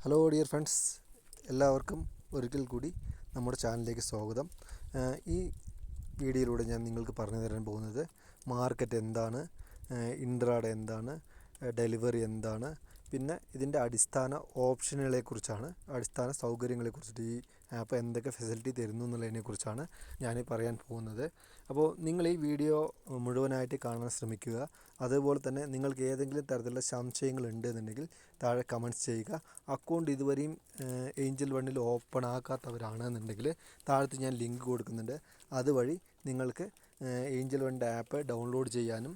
Hello dear friends എല്ലാവർക്കും ഒരിക്കൽ കൂടി നമ്മുടെ ചാനലിലേക്ക് സ്വാഗതം. ഈ വീഡിയോയിലൂടെ ഞാൻ നിങ്ങൾക്ക് പറഞ്ഞു തരാൻ പോകുന്നത് മാർക്കറ്റ് എന്താണ് ഇൻട്രാഡ് എന്താണ് ഡെലിവറി എന്താണ് പിന്നെ ഇതിന്റെ അടിസ്ഥാന ഓപ്ഷനുകളെക്കുറിച്ചാണ് അടിസ്ഥാന സൗകര്യങ്ങളെക്കുറിച്ചിട്ട് ഈ ആപ്പ് എന്തൊക്കെ ഫെസിലിറ്റി തരുന്നു എന്നുള്ളതിനെക്കുറിച്ചാണ് ഞാൻ പറയാൻ പോകുന്നത്. അപ്പോൾ നിങ്ങൾ ഈ വീഡിയോ മുഴുവനായിട്ട് കാണാൻ ശ്രമിക്കുക. അതുപോലെ തന്നെ നിങ്ങൾക്ക് ഏതെങ്കിലും തരത്തിലുള്ള സംശയങ്ങൾ ഉണ്ട് എന്നുണ്ടെങ്കിൽ താഴെ കമന്റ്സ് ചെയ്യുക. അക്കൗണ്ട് ഇതുവരെയും ഏഞ്ചൽ വണ്ണിൽ ഓപ്പൺ ആക്കാത്തവരാണെന്നുണ്ടെങ്കിൽ താഴത്ത് ഞാൻ ലിങ്ക് കൊടുക്കുന്നുണ്ട്. അതുവഴി നിങ്ങൾക്ക് ഏഞ്ചൽ വണ്ണിന്റെ ആപ്പ് ഡൗൺലോഡ് ചെയ്യാനും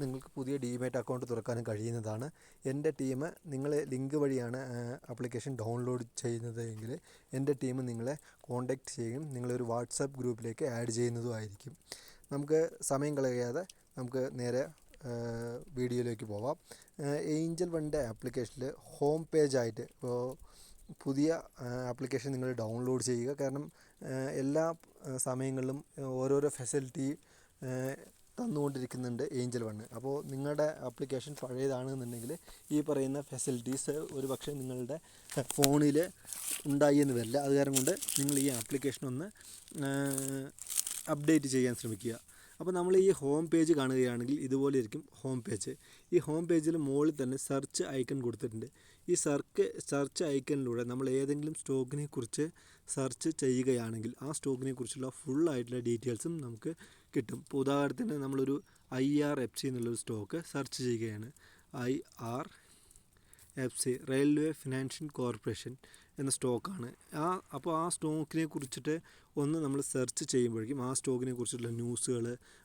നിങ്ങൾക്ക് പുതിയ ഡിമേറ്റ് അക്കൗണ്ട് തുറക്കാനും കഴിയുന്നതാണ്. എന്റെ ടീം നിങ്ങളെ ലിങ്ക് വഴിയാണ് ആപ്ലിക്കേഷൻ ഡൗൺലോഡ് ചെയ്യുന്നത് എങ്കിൽ എന്റെ ടീം നിങ്ങളെ കോൺടാക്റ്റ് ചെയ്യും. നിങ്ങളൊരു വാട്സാപ്പ് ഗ്രൂപ്പിലേക്ക് ആഡ് ചെയ്യുന്നതുമായിരിക്കും നമുക്ക് സമയം കളയാതെ നമുക്ക് നേരെ വീഡിയോയിലേക്ക് പോവാം. ഏഞ്ചൽ വണ്ണിന്റെ ആപ്ലിക്കേഷനിൽ ഹോം പേജായിട്ട് ഇപ്പോൾ പുതിയ ആപ്ലിക്കേഷൻ നിങ്ങൾ ഡൗൺലോഡ് ചെയ്യുക. കാരണം എല്ലാ സമയങ്ങളിലും ഓരോരോ ഫെസിലിറ്റി തന്നുകൊണ്ടിരിക്കുന്നുണ്ട് ഏഞ്ചൽ വണ്ണ് അപ്പോൾ നിങ്ങളുടെ ആപ്ലിക്കേഷൻ പഴയതാണെന്നുണ്ടെങ്കിൽ ഈ പറയുന്ന ഫെസിലിറ്റീസ് ഒരു പക്ഷേ നിങ്ങളുടെ ഫോണിൽ ഉണ്ടായി എന്ന് വരില്ല അത് കാരണം കൊണ്ട് നിങ്ങൾ ഈ ആപ്ലിക്കേഷൻ ഒന്ന് അപ്ഡേറ്റ് ചെയ്യാൻ ശ്രമിക്കുക. അപ്പോൾ നമ്മൾ ഈ ഹോം പേജ് കാണുകയാണെങ്കിൽ ഇതുപോലെ ഇരിക്കും ഹോം പേജ് ഈ ഹോം പേജിൽ മുകളിൽ തന്നെ സെർച്ച് ഐക്കൺ കൊടുത്തിട്ടുണ്ട്. ഈ സെർക്ക് സെർച്ച് ഐക്കണിലൂടെ നമ്മൾ ഏതെങ്കിലും സ്റ്റോക്കിനെ കുറിച്ച് സെർച്ച് ചെയ്യുകയാണെങ്കിൽ ആ സ്റ്റോക്കിനെ കുറിച്ചുള്ള ഫുൾ ആയിട്ടുള്ള ഡീറ്റെയിൽസും നമുക്ക് കിട്ടും. ഇപ്പോൾ ഉദാഹരണത്തിന് നമ്മളൊരു ഐ ആർ എഫ് സി എന്നുള്ളൊരു സ്റ്റോക്ക് സെർച്ച് ചെയ്യുകയാണ്. I R F C railway financial corporation എന്ന സ്റ്റോക്കാണ്. ആ അപ്പോൾ ആ സ്റ്റോക്കിനെ കുറിച്ചിട്ട് ഒന്ന് നമ്മൾ സെർച്ച് ചെയ്യുമ്പോഴേക്കും ആ സ്റ്റോക്കിനെ കുറിച്ചുള്ള ന്യൂസുകൾ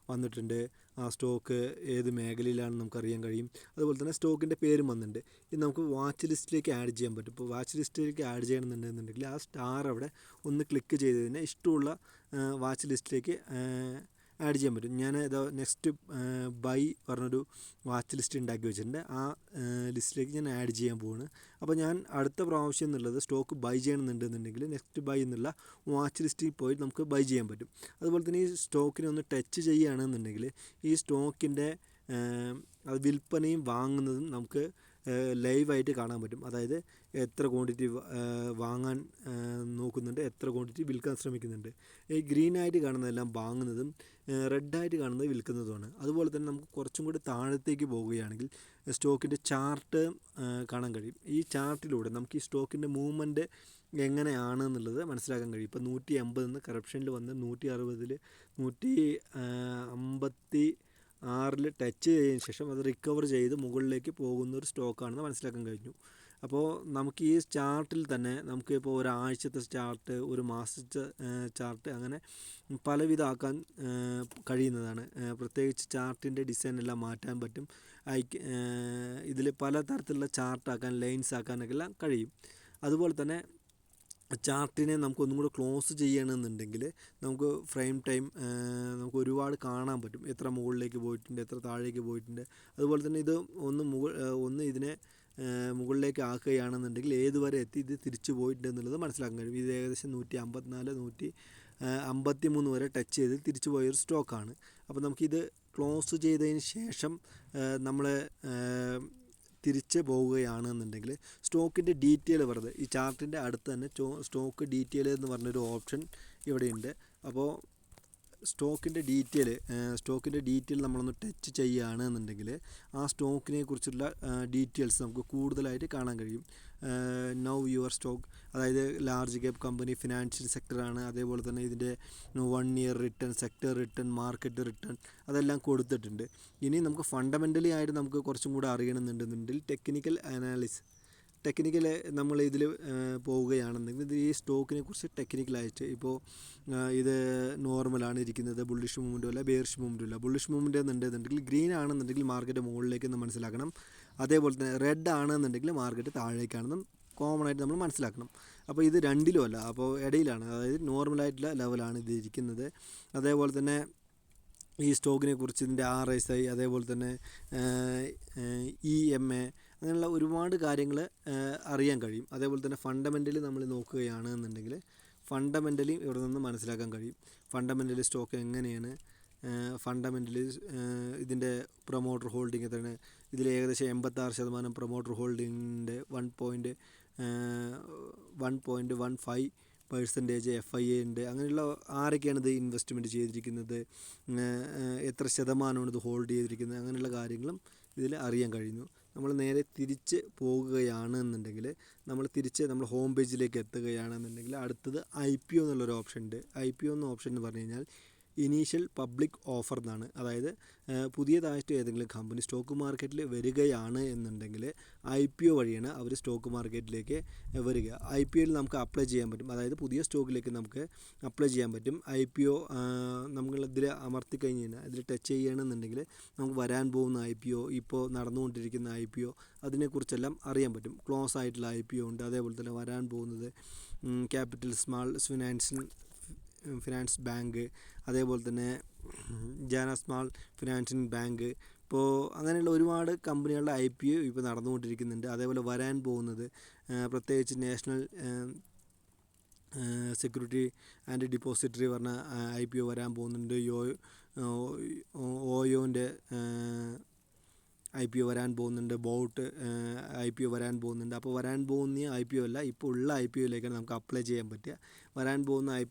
വന്നിട്ടുണ്ട്. ആ സ്റ്റോക്ക് ഏത് മേഖലയിലാണെന്ന് നമുക്കറിയാൻ കഴിയും. അതുപോലെ തന്നെ സ്റ്റോക്കിന്റെ പേരും വന്നിട്ടുണ്ട്. ഇത് നമുക്ക് വാച്ച് ലിസ്റ്റിലേക്ക് ആഡ് ചെയ്യാൻ പറ്റും. ഇപ്പോൾ വാച്ച് ലിസ്റ്റിലേക്ക് ആഡ് ചെയ്യണമെന്നുണ്ടെന്നുണ്ടെങ്കിൽ ആ സ്റ്റാർ അവിടെ ഒന്ന് ക്ലിക്ക് ചെയ്ത് കഴിഞ്ഞാൽ ഇഷ്ടമുള്ള വാച്ച് ലിസ്റ്റിലേക്ക് ആഡ് ചെയ്യാൻ പറ്റും. ഞാൻ ഇതാ നെക്സ്റ്റ് ബൈ പറഞ്ഞൊരു വാച്ച് ലിസ്റ്റ് ഉണ്ടാക്കി വെച്ചിട്ടുണ്ട്. ആ ലിസ്റ്റിലേക്ക് ഞാൻ ആഡ് ചെയ്യാൻ പോവാണ്. അപ്പോൾ ഞാൻ അടുത്ത പ്രാവശ്യം എന്നുള്ളത് സ്റ്റോക്ക് ബൈ ചെയ്യണമെന്നുണ്ടെന്നുണ്ടെങ്കിൽ നെക്സ്റ്റ് ബൈ എന്നുള്ള വാച്ച് ലിസ്റ്റിൽ പോയി നമുക്ക് ബൈ ചെയ്യാൻ പറ്റും. അതുപോലെ തന്നെ ഈ സ്റ്റോക്കിനെ ഒന്ന് ടച്ച് ചെയ്യുകയാണെന്നുണ്ടെങ്കിൽ ഈ സ്റ്റോക്കിന്റെ അത് വിൽപ്പനയും വാങ്ങുന്നതും നമുക്ക് ലൈവായിട്ട് കാണാൻ പറ്റും. അതായത് എത്ര ക്വാണ്ടിറ്റി വാങ്ങാൻ നോക്കുന്നുണ്ട് എത്ര ക്വാണ്ടിറ്റി വിൽക്കാൻ ശ്രമിക്കുന്നുണ്ട്. ഈ ഗ്രീനായിട്ട് കാണുന്നതെല്ലാം വാങ്ങുന്നതും റെഡായിട്ട് കാണുന്നത് വിൽക്കുന്നതുമാണ്. അതുപോലെ തന്നെ നമുക്ക് കുറച്ചും കൂടി താഴത്തേക്ക് പോവുകയാണെങ്കിൽ സ്റ്റോക്കിന്റെ ചാർട്ട് കാണാൻ കഴിയും. ഈ ചാർട്ടിലൂടെ നമുക്ക് ഈ സ്റ്റോക്കിന്റെ മൂവ്മെന്റ് എങ്ങനെയാണ് എന്നുള്ളത് മനസ്സിലാക്കാൻ കഴിയും. ഇപ്പോൾ നൂറ്റി അമ്പതിൽ നിന്ന് കറപ്ഷനിൽ വന്ന് നൂറ്റി അറുപതിൽ നൂറ്റി അമ്പത്തി ആറിൽ ടച്ച് ചെയ്തതിന് ശേഷം അത് റിക്കവർ ചെയ്ത് മുകളിലേക്ക് പോകുന്ന ഒരു സ്റ്റോക്കാണെന്ന് മനസ്സിലാക്കാൻ കഴിഞ്ഞു. അപ്പോൾ നമുക്ക് ഈ ചാർട്ടിൽ തന്നെ നമുക്ക് ഇപ്പോൾ ഒരാഴ്ചത്തെ ചാർട്ട് ഒരു മാസത്തെ ചാർട്ട് അങ്ങനെ പലവിധാക്കാൻ കഴിയുന്നതാണ്. പ്രത്യേകിച്ച് ചാർട്ടിന്റെ ഡിസൈൻ എല്ലാം മാറ്റാൻ പറ്റും. ഇതിൽ പല തരത്തിലുള്ള ചാർട്ട് ആക്കാൻ ലൈൻസ് ആക്കാനൊക്കെ എല്ലാം കഴിയും. അതുപോലെ തന്നെ ചാർട്ടിനെ നമുക്ക് ഒന്നും കൂടെ ക്ലോസ് ചെയ്യണമെന്നുണ്ടെങ്കിൽ നമുക്ക് ഫ്രെയിം ടൈം നമുക്ക് ഒരുപാട് കാണാൻ പറ്റും. എത്ര മുകളിലേക്ക് പോയിട്ടുണ്ട് എത്ര താഴേക്ക് പോയിട്ടുണ്ട്. അതുപോലെ തന്നെ ഇത് ഒന്ന് മുകൾ ഒന്ന് ഇതിനെ മുകളിലേക്ക് ആക്കുകയാണെന്നുണ്ടെങ്കിൽ ഏതുവരെ എത്തി ഇത് തിരിച്ചു പോയിട്ടുണ്ട് എന്നുള്ളത് മനസ്സിലാക്കാൻ കഴിയും. ഇത് ഏകദേശം നൂറ്റി അമ്പത്തിനാല് നൂറ്റി അമ്പത്തി മൂന്ന് വരെ ടച്ച് ചെയ്ത് തിരിച്ചു പോയൊരു സ്റ്റോക്കാണ് അപ്പോൾ നമുക്കിത് ക്ലോസ് ചെയ്തതിന് ശേഷം നമ്മൾ തിരിച്ച് പോവുകയാണെന്നുണ്ടെങ്കിൽ സ്റ്റോക്കിന്റെ ഡീറ്റെയിൽ വെറുതെ ഈ ചാർട്ടിന്റെ അടുത്ത് തന്നെ സ്റ്റോക്ക് ഡീറ്റെയിൽ എന്ന് പറഞ്ഞൊരു ഓപ്ഷൻ ഇവിടെയുണ്ട്. അപ്പോൾ സ്റ്റോക്കിന്റെ ഡീറ്റെയിൽ സ്റ്റോക്കിന്റെ ഡീറ്റെയിൽ നമ്മളൊന്ന് ടച്ച് ചെയ്യുകയാണെന്നുണ്ടെങ്കിൽ ആ സ്റ്റോക്കിനെ കുറിച്ചുള്ള ഡീറ്റെയിൽസ് നമുക്ക് കൂടുതലായിട്ട് കാണാൻ കഴിയും. നൗ യുവർ സ്റ്റോക്ക് അതായത് ലാർജ് ക്യാപ് കമ്പനി ഫിനാൻഷ്യൽ സെക്ടറാണ് അതേപോലെ തന്നെ ഇതിന്റെ one year return sector return market return അതെല്ലാം കൊടുത്തിട്ടുണ്ട്. ഇനി നമുക്ക് ഫണ്ടമെന്റലി ആയിട്ട് നമുക്ക് കുറച്ചും കൂടെ അറിയണമെന്നുണ്ടെന്നുണ്ടെങ്കിൽ ടെക്നിക്കൽ അനാലിസ് ടെക്നിക്കൽ നമ്മൾ ഇതിൽ പോവുകയാണെന്നുണ്ടെങ്കിൽ ഈ സ്റ്റോക്കിനെ കുറിച്ച് ടെക്നിക്കലായിട്ട് ഇപ്പോൾ ഇത് നോർമലാണ് ഇരിക്കുന്നത്. ബുള്ളിഷ് മൂവ്മെന്റും അല്ല ബേർഷ് മൂവ്മെന്റും അല്ല. ബുള്ളിഷ് മൂവ്മെന്റ് എന്നുണ്ടെന്നുണ്ടെങ്കിൽ ഗ്രീൻ ആണെന്നുണ്ടെങ്കിൽ മാർക്കറ്റ് മുകളിലേക്ക് എന്ന് മനസ്സിലാക്കണം. അതേപോലെ തന്നെ റെഡ് ആണെന്നുണ്ടെങ്കിൽ മാർക്കറ്റ് താഴേക്കാണെന്നും കോമൺ ആയിട്ട് നമ്മൾ മനസ്സിലാക്കണം. അപ്പോൾ ഇത് രണ്ടിലും അല്ല. അപ്പോൾ ഇടയിലാണ്. അതായത് നോർമലായിട്ടുള്ള ലെവലാണ് ഇത് ഇരിക്കുന്നത്. അതേപോലെ തന്നെ ഈ സ്റ്റോക്കിനെ കുറിച്ച് ഇതിന്റെ ആർ എസ് ഐ അതേപോലെ തന്നെ ഇ എം എ അങ്ങനെയുള്ള ഒരുപാട് കാര്യങ്ങൾ അറിയാൻ കഴിയും. അതേപോലെ തന്നെ ഫണ്ടമെന്റലി നമ്മൾ നോക്കുകയാണ് എന്നുണ്ടെങ്കിൽ ഫണ്ടമെന്റലി ഇവിടെ നിന്ന് മനസ്സിലാക്കാൻ കഴിയും. ഫണ്ടമെന്റലി സ്റ്റോക്ക് എങ്ങനെയാണ് ഫണ്ടമെന്റലി ഇതിന്റെ പ്രൊമോട്ടർ ഹോൾഡിംഗ് എത്രയാണ് ഇതിൽ ഏകദേശം എൺപത്താറ് ശതമാനം promoter ഹോൾഡിങ്ങിന്റെ one point one point one five percentage F I A ഉണ്ട്. അങ്ങനെയുള്ള ആരൊക്കെയാണ് ഇത് ഇൻവെസ്റ്റ്മെന്റ് ചെയ്തിരിക്കുന്നത്? എത്ര ശതമാനമാണ് ഇത് ഹോൾഡ് ചെയ്തിരിക്കുന്നത്? അങ്ങനെയുള്ള കാര്യങ്ങളും ഇതിൽ അറിയാൻ കഴിഞ്ഞു നമ്മൾ നേരെ തിരിച്ച് പോകുകയാണ് എന്നുണ്ടെങ്കിൽ നമ്മൾ തിരിച്ച് നമ്മൾ ഹോം പേജിലേക്ക് എത്തുകയാണെന്നുണ്ടെങ്കിൽ അടുത്തത് ഐ പി ഒ എന്നുള്ളൊരു ഓപ്ഷൻ ഉണ്ട്. ഐ പി ഒ എന്ന ഓപ്ഷൻ എന്ന് പറഞ്ഞു കഴിഞ്ഞാൽ ഇനീഷ്യൽ പബ്ലിക് ഓഫർ എന്നാണ്. അതായത് പുതിയതായിട്ട് ഏതെങ്കിലും കമ്പനി സ്റ്റോക്ക് മാർക്കറ്റിൽ വരികയാണ് എന്നുണ്ടെങ്കിൽ ഐ പി ഒ വഴിയാണ് അവർ സ്റ്റോക്ക് മാർക്കറ്റിലേക്ക് വരിക. ഐ പി ഒയിൽ നമുക്ക് അപ്ലൈ ചെയ്യാൻ പറ്റും. അതായത് പുതിയ സ്റ്റോക്കിലേക്ക് നമുക്ക് അപ്ലൈ ചെയ്യാൻ പറ്റും. ഐ പി ഒ നമ്മൾ ഇതിൽ അമർത്തി കഴിഞ്ഞ് കഴിഞ്ഞാൽ ഇതിൽ ടച്ച് ചെയ്യണമെന്നുണ്ടെങ്കിൽ നമുക്ക് വരാൻ പോകുന്ന ഐ പി ഒ ഇപ്പോൾ നടന്നുകൊണ്ടിരിക്കുന്ന ഐ പി ഒ അതിനെക്കുറിച്ചെല്ലാം അറിയാൻ പറ്റും. ക്ലോസ് ആയിട്ടുള്ള ഐ പി ഒ ഉണ്ട്. അതേപോലെ തന്നെ വരാൻ പോകുന്നത് capital small financial finance bank അതേപോലെ തന്നെ ജാന സ്മാൾ ഫിനാൻഷ്യൽ ബാങ്ക്. ഇപ്പോൾ അങ്ങനെയുള്ള ഒരുപാട് കമ്പനികളുടെ ഐ പി ഒ ഇപ്പോൾ നടന്നുകൊണ്ടിരിക്കുന്നുണ്ട്. അതേപോലെ വരാൻ പോകുന്നത് പ്രത്യേകിച്ച് നാഷണൽ സെക്യൂരിറ്റി ആൻഡ് ഡിപ്പോസിറ്ററി പറഞ്ഞ ഐ പി ഒ വരാൻ പോകുന്നുണ്ട്. യോ ഓയോന്റെ ഐ പി ഒ വരാൻ പോകുന്നുണ്ട് ബോട്ട് ഐ പി ഒ വരാൻ പോകുന്നുണ്ട്. അപ്പോൾ വരാൻ പോകുന്ന ഐ പി ഒ അല്ല ഇപ്പോൾ ഉള്ള ഐ പി ഒയിലേക്കാണ് നമുക്ക് അപ്ലൈ ചെയ്യാൻ പറ്റുക. വരാൻ പോകുന്ന ഐ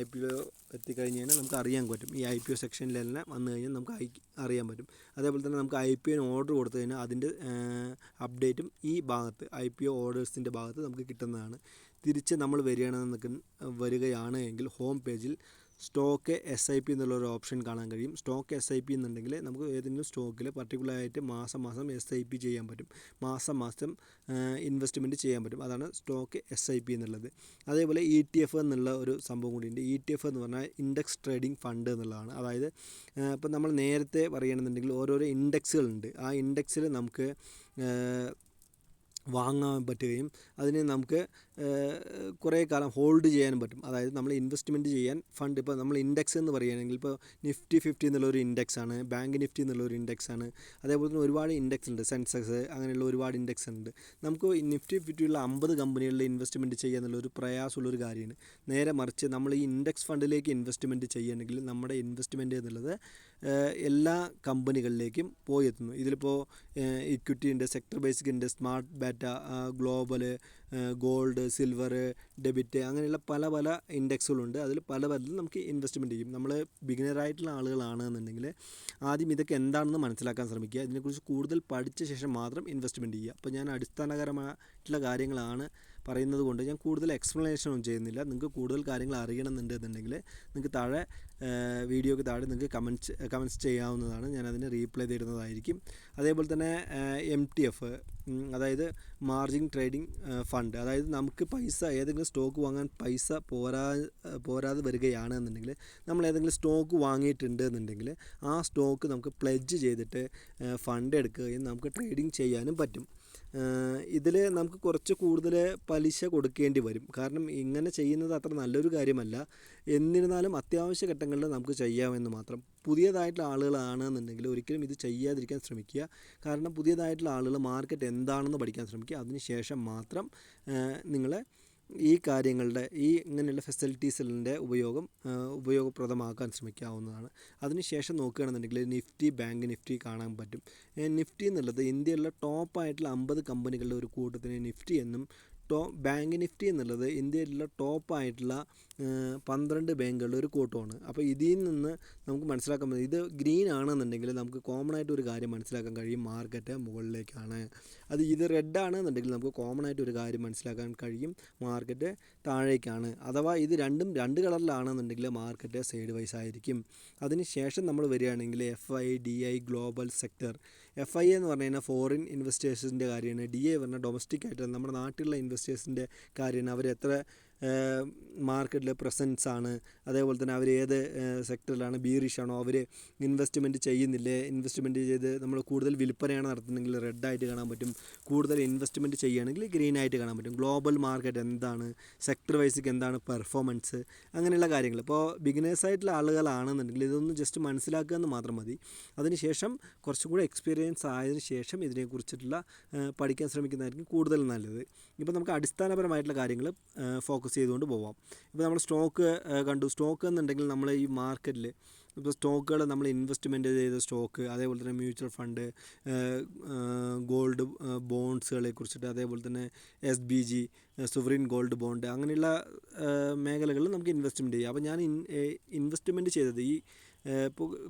ഐ പി ഒ എത്തിക്കഴിഞ്ഞ് കഴിഞ്ഞാൽ നമുക്ക് അറിയാൻ പറ്റും. ഈ ഐ പി ഒ സെക്ഷനിലെല്ലാം വന്നു കഴിഞ്ഞാൽ നമുക്ക് അറിയാൻ പറ്റും. അതേപോലെ തന്നെ നമുക്ക് ഐ പി ഒന് ഓർഡർ കൊടുത്തു കഴിഞ്ഞാൽ അതിന്റെ അപ്ഡേറ്റും ഈ ഭാഗത്ത് ഐ പി ഒ ഓർഡേഴ്സിന്റെ ഭാഗത്ത് നമുക്ക് കിട്ടുന്നതാണ്. തിരിച്ച് നമ്മൾ വരികയാണെന്ന് വരികയാണ് എങ്കിൽ ഹോം പേജിൽ സ്റ്റോക്ക് എസ് ഐ പി എന്നുള്ള ഒരു ഓപ്ഷൻ കാണാൻ കഴിയും. സ്റ്റോക്ക് എസ് ഐ പി എന്നുണ്ടെങ്കിൽ നമുക്ക് ഏതെങ്കിലും സ്റ്റോക്കിൽ പർട്ടിക്കുലറായിട്ട് മാസം മാസം എസ് ഐ പി ചെയ്യാൻ പറ്റും. മാസം മാസം ഇൻവെസ്റ്റ്മെന്റ് ചെയ്യാൻ പറ്റും. അതാണ് സ്റ്റോക്ക് എസ് ഐ പി എന്നുള്ളത്. അതേപോലെ ഇ ടി എഫ് എന്നുള്ള ഒരു സംഭവം കൂടിയുണ്ട്. ഇ ടി എഫ് എന്ന് പറഞ്ഞാൽ ഇൻഡെക്സ് ട്രേഡിംഗ് ഫണ്ട് എന്നുള്ളതാണ്. അതായത് ഇപ്പം നമ്മൾ നേരത്തെ പറയുകയാണെന്നുണ്ടെങ്കിൽ ഓരോരോ ഇൻഡെക്സുകളുണ്ട് ആ ഇൻഡെക്സിൽ നമുക്ക് വാങ്ങാൻ പറ്റുകയും അതിനെ നമുക്ക് കുറേ കാലം ഹോൾഡ് ചെയ്യാനും പറ്റും. അതായത് നമ്മൾ ഇൻവെസ്റ്റ്മെന്റ് ചെയ്യാൻ ഫണ്ട് ഇപ്പോൾ നമ്മൾ ഇൻഡെക്സ് എന്ന് പറയുകയാണെങ്കിൽ ഇപ്പോൾ നിഫ്റ്റി ഫിഫ്റ്റി എന്നുള്ളൊരു ഇൻഡെക്സ് ആണ് ബാങ്ക് നിഫ്റ്റി എന്നുള്ളൊരു ഇൻഡെക്സ് ആണ്. അതേപോലെ തന്നെ ഒരുപാട് ഇൻഡെക്സ് ഉണ്ട് സെൻസെക്സ് അങ്ങനെയുള്ള ഒരുപാട് ഇൻഡെക്സ് ഉണ്ട്. നമുക്ക് നിഫ്റ്റി ഫിഫ്റ്റിയുള്ള അമ്പത് കമ്പനികളിൽ ഇൻവെസ്റ്റ്മെന്റ് ചെയ്യുക എന്നുള്ളൊരു പ്രയാസമുള്ളൊരു കാര്യമാണ്. നേരെ മറിച്ച് നമ്മൾ ഈ ഇൻഡെക്സ് ഫണ്ടിലേക്ക് ഇൻവെസ്റ്റ്മെന്റ് ചെയ്യുകയാണെങ്കിൽ നമ്മുടെ ഇൻവെസ്റ്റ്മെന്റ് എന്നുള്ളത് എല്ലാ കമ്പനികളിലേക്കും പോയി എത്തുന്നു. ഇതിലിപ്പോൾ ഇക്വിറ്റി ഉണ്ട് സെക്ടർ ബേസിക് ഉണ്ട് smart beta global gold silver debit അങ്ങനെയുള്ള പല പല ഇൻഡെക്സുകളുണ്ട്. അതിൽ പല പലതും നമുക്ക് ഇൻവെസ്റ്റ്മെന്റ് ചെയ്യും. നമ്മൾ ബിഗിനറായിട്ടുള്ള ആളുകളാണ് എന്നുണ്ടെങ്കിൽ ആദ്യം ഇതൊക്കെ എന്താണെന്ന് മനസ്സിലാക്കാൻ ശ്രമിക്കുക. ഇതിനെക്കുറിച്ച് കൂടുതൽ പഠിച്ച ശേഷം മാത്രം ഇൻവെസ്റ്റ്മെന്റ് ചെയ്യുക. അപ്പോൾ ഞാൻ അടിസ്ഥാനകരമായിട്ടുള്ള കാര്യങ്ങളാണ് പറയുന്നത് കൊണ്ട് ഞാൻ കൂടുതൽ എക്സ്പ്ലനേഷൻ ഒന്നും ചെയ്യുന്നില്ല. നിങ്ങൾക്ക് കൂടുതൽ കാര്യങ്ങൾ അറിയണമെന്നുണ്ടെന്നുണ്ടെങ്കിൽ നിങ്ങൾക്ക് താഴെ വീഡിയോയ്ക്ക് താഴെ നിങ്ങൾക്ക് കമൻസ് കമൻസ് ചെയ്യാവുന്നതാണ്. ഞാൻ അതിന് റീപ്ലൈ തരുന്നതായിരിക്കും. അതേപോലെ തന്നെ എം ടി എഫ് അതായത് മാർജിൻ ട്രേഡിംഗ് ഫണ്ട് അതായത് നമുക്ക് പൈസ ഏതെങ്കിലും സ്റ്റോക്ക് വാങ്ങാൻ പൈസ പോരാ പോരാതെ വരികയാണ് എന്നുണ്ടെങ്കിൽ നമ്മൾ ഏതെങ്കിലും സ്റ്റോക്ക് വാങ്ങിയിട്ടുണ്ട് എന്നുണ്ടെങ്കിൽ ആ സ്റ്റോക്ക് നമുക്ക് പ്ലെഡ്ജ് ചെയ്തിട്ട് ഫണ്ട് എടുക്കുകയും നമുക്ക് ട്രേഡിംഗ് ചെയ്യാനും പറ്റും. ഇതിൽ നമുക്ക് കുറച്ച് കൂടുതൽ പലിശ കൊടുക്കേണ്ടി വരും. കാരണം ഇങ്ങനെ ചെയ്യുന്നത് അത്ര നല്ലൊരു കാര്യമല്ല. എന്നിരുന്നാലും അത്യാവശ്യ ഘട്ടങ്ങളിൽ നമുക്ക് ചെയ്യാമെന്ന് മാത്രം. പുതിയതായിട്ടുള്ള ആളുകളാണെന്നുണ്ടെങ്കിൽ ഒരിക്കലും ഇത് ചെയ്യാതിരിക്കാൻ ശ്രമിക്കുക. കാരണം പുതിയതായിട്ടുള്ള ആളുകൾ മാർക്കറ്റ് എന്താണെന്ന് പഠിക്കാൻ ശ്രമിക്കുക. അതിനുശേഷം മാത്രം നിങ്ങൾ ഈ കാര്യങ്ങളുടെ ഈ ഇങ്ങനെയുള്ള ഫെസിലിറ്റീസിന്റെ ഉപയോഗം ഉപയോഗപ്രദമാക്കാൻ ശ്രമിക്കാവുന്നതാണ്. അതിനുശേഷം നോക്കുകയാണെന്നുണ്ടെങ്കിൽ നിഫ്റ്റി ബാങ്ക് നിഫ്റ്റി കാണാൻ പറ്റും. നിഫ്റ്റി എന്നുള്ളത് ഇന്ത്യയിലുള്ള ടോപ്പായിട്ടുള്ള അമ്പത് കമ്പനികളുടെ ഒരു കൂട്ടത്തിന് നിഫ്റ്റി എന്നും ടോ ബാങ്ക് നിഫ്റ്റി എന്നുള്ളത് ഇന്ത്യയിലുള്ള ടോപ്പായിട്ടുള്ള പന്ത്രണ്ട് ബാങ്കുകളുടെ ഒരു കൂട്ടമാണ്. അപ്പോൾ ഇതിൽ നിന്ന് നമുക്ക് മനസ്സിലാക്കാൻ പറ്റും ഇത് ഗ്രീൻ ആണെന്നുണ്ടെങ്കിൽ നമുക്ക് കോമൺ ആയിട്ട് ഒരു കാര്യം മനസ്സിലാക്കാൻ കഴിയും. മാർക്കറ്റ് മുകളിലേക്കാണ്. അത് ഇത് റെഡ് ആണെന്നുണ്ടെങ്കിൽ നമുക്ക് കോമൺ ആയിട്ട് ഒരു കാര്യം മനസ്സിലാക്കാൻ കഴിയും. മാർക്കറ്റ് താഴേക്കാണ്. അഥവാ ഇത് രണ്ടും രണ്ട് കളറിലാണെന്നുണ്ടെങ്കിൽ മാർക്കറ്റ് സൈഡ് വൈസ് ആയിരിക്കും. അതിന് ശേഷം നമ്മൾ വരികയാണെങ്കിൽ F I D I global sector F I A എന്ന് പറഞ്ഞു കഴിഞ്ഞാൽ ഫോറിൻ ഇൻവെസ്റ്റേഴ്സിന്റെ കാര്യമാണ്. ഡി എ പറഞ്ഞാൽ ഡൊമസ്റ്റിക് ആയിട്ട് നമ്മുടെ നാട്ടിലുള്ള ഇൻവെസ്റ്റേഴ്സിന്റെ കാര്യമാണ്. അവർ എത്ര മാർക്കറ്റിൽ പ്രസൻസ് ആണ് അതേപോലെ തന്നെ അവർ ഏത് സെക്ടറിലാണ് ബീറിഷ് ആണോ അവർ ഇൻവെസ്റ്റ്മെന്റ് ചെയ്യുന്നില്ലേ? ഇൻവെസ്റ്റ്മെന്റ് ചെയ്ത് നമ്മൾ കൂടുതൽ വിൽപ്പനയാണ് നടത്തുന്നതെങ്കിൽ റെഡ് ആയിട്ട് കാണാൻ പറ്റും. കൂടുതൽ ഇൻവെസ്റ്റ്മെന്റ് ചെയ്യുകയാണെങ്കിൽ ഗ്രീൻ ആയിട്ട് കാണാൻ പറ്റും. ഗ്ലോബൽ മാർക്കറ്റ് എന്താണ്? സെക്ടർ വൈസിക്ക് എന്താണ് പെർഫോമൻസ്? അങ്ങനെയുള്ള കാര്യങ്ങൾ. ഇപ്പോൾ ബിഗിനേഴ്സ് ആയിട്ടുള്ള ആളുകളാണെന്നുണ്ടെങ്കിൽ ഇതൊന്ന് ജസ്റ്റ് മനസ്സിലാക്കുക എന്ന് മാത്രം മതി. അതിനുശേഷം കുറച്ചും കൂടെ എക്സ്പീരിയൻസ് ആയതിനു ശേഷം ഇതിനെക്കുറിച്ചിട്ടുള്ള പഠിക്കാൻ ശ്രമിക്കുന്നതായിരിക്കും കൂടുതൽ നല്ലത്. ഇപ്പോൾ നമുക്ക് അടിസ്ഥാനപരമായിട്ടുള്ള കാര്യങ്ങൾ ഫോക്കസ് ചെയ്തുകൊണ്ട് പോവാം. ഇപ്പോൾ നമ്മൾ സ്റ്റോക്ക് കണ്ടു. സ്റ്റോക്ക് എന്നുണ്ടെങ്കിൽ നമ്മൾ ഈ മാർക്കറ്റിൽ ഇപ്പോൾ സ്റ്റോക്കുകൾ നമ്മൾ ഇൻവെസ്റ്റ്മെന്റ് ചെയ്ത സ്റ്റോക്ക് അതേപോലെ തന്നെ മ്യൂച്വൽ ഫണ്ട് ഗോൾഡ് ബോണ്ട്സുകളെ കുറിച്ചിട്ട് അതേപോലെ തന്നെ S B G sovereign gold bond അങ്ങനെയുള്ള മേഖലകളിൽ നമുക്ക് ഇൻവെസ്റ്റ്മെന്റ് ചെയ്യാം. അപ്പോൾ ഞാൻ ഇൻവെസ്റ്റ്മെന്റ് ചെയ്തത് ഈ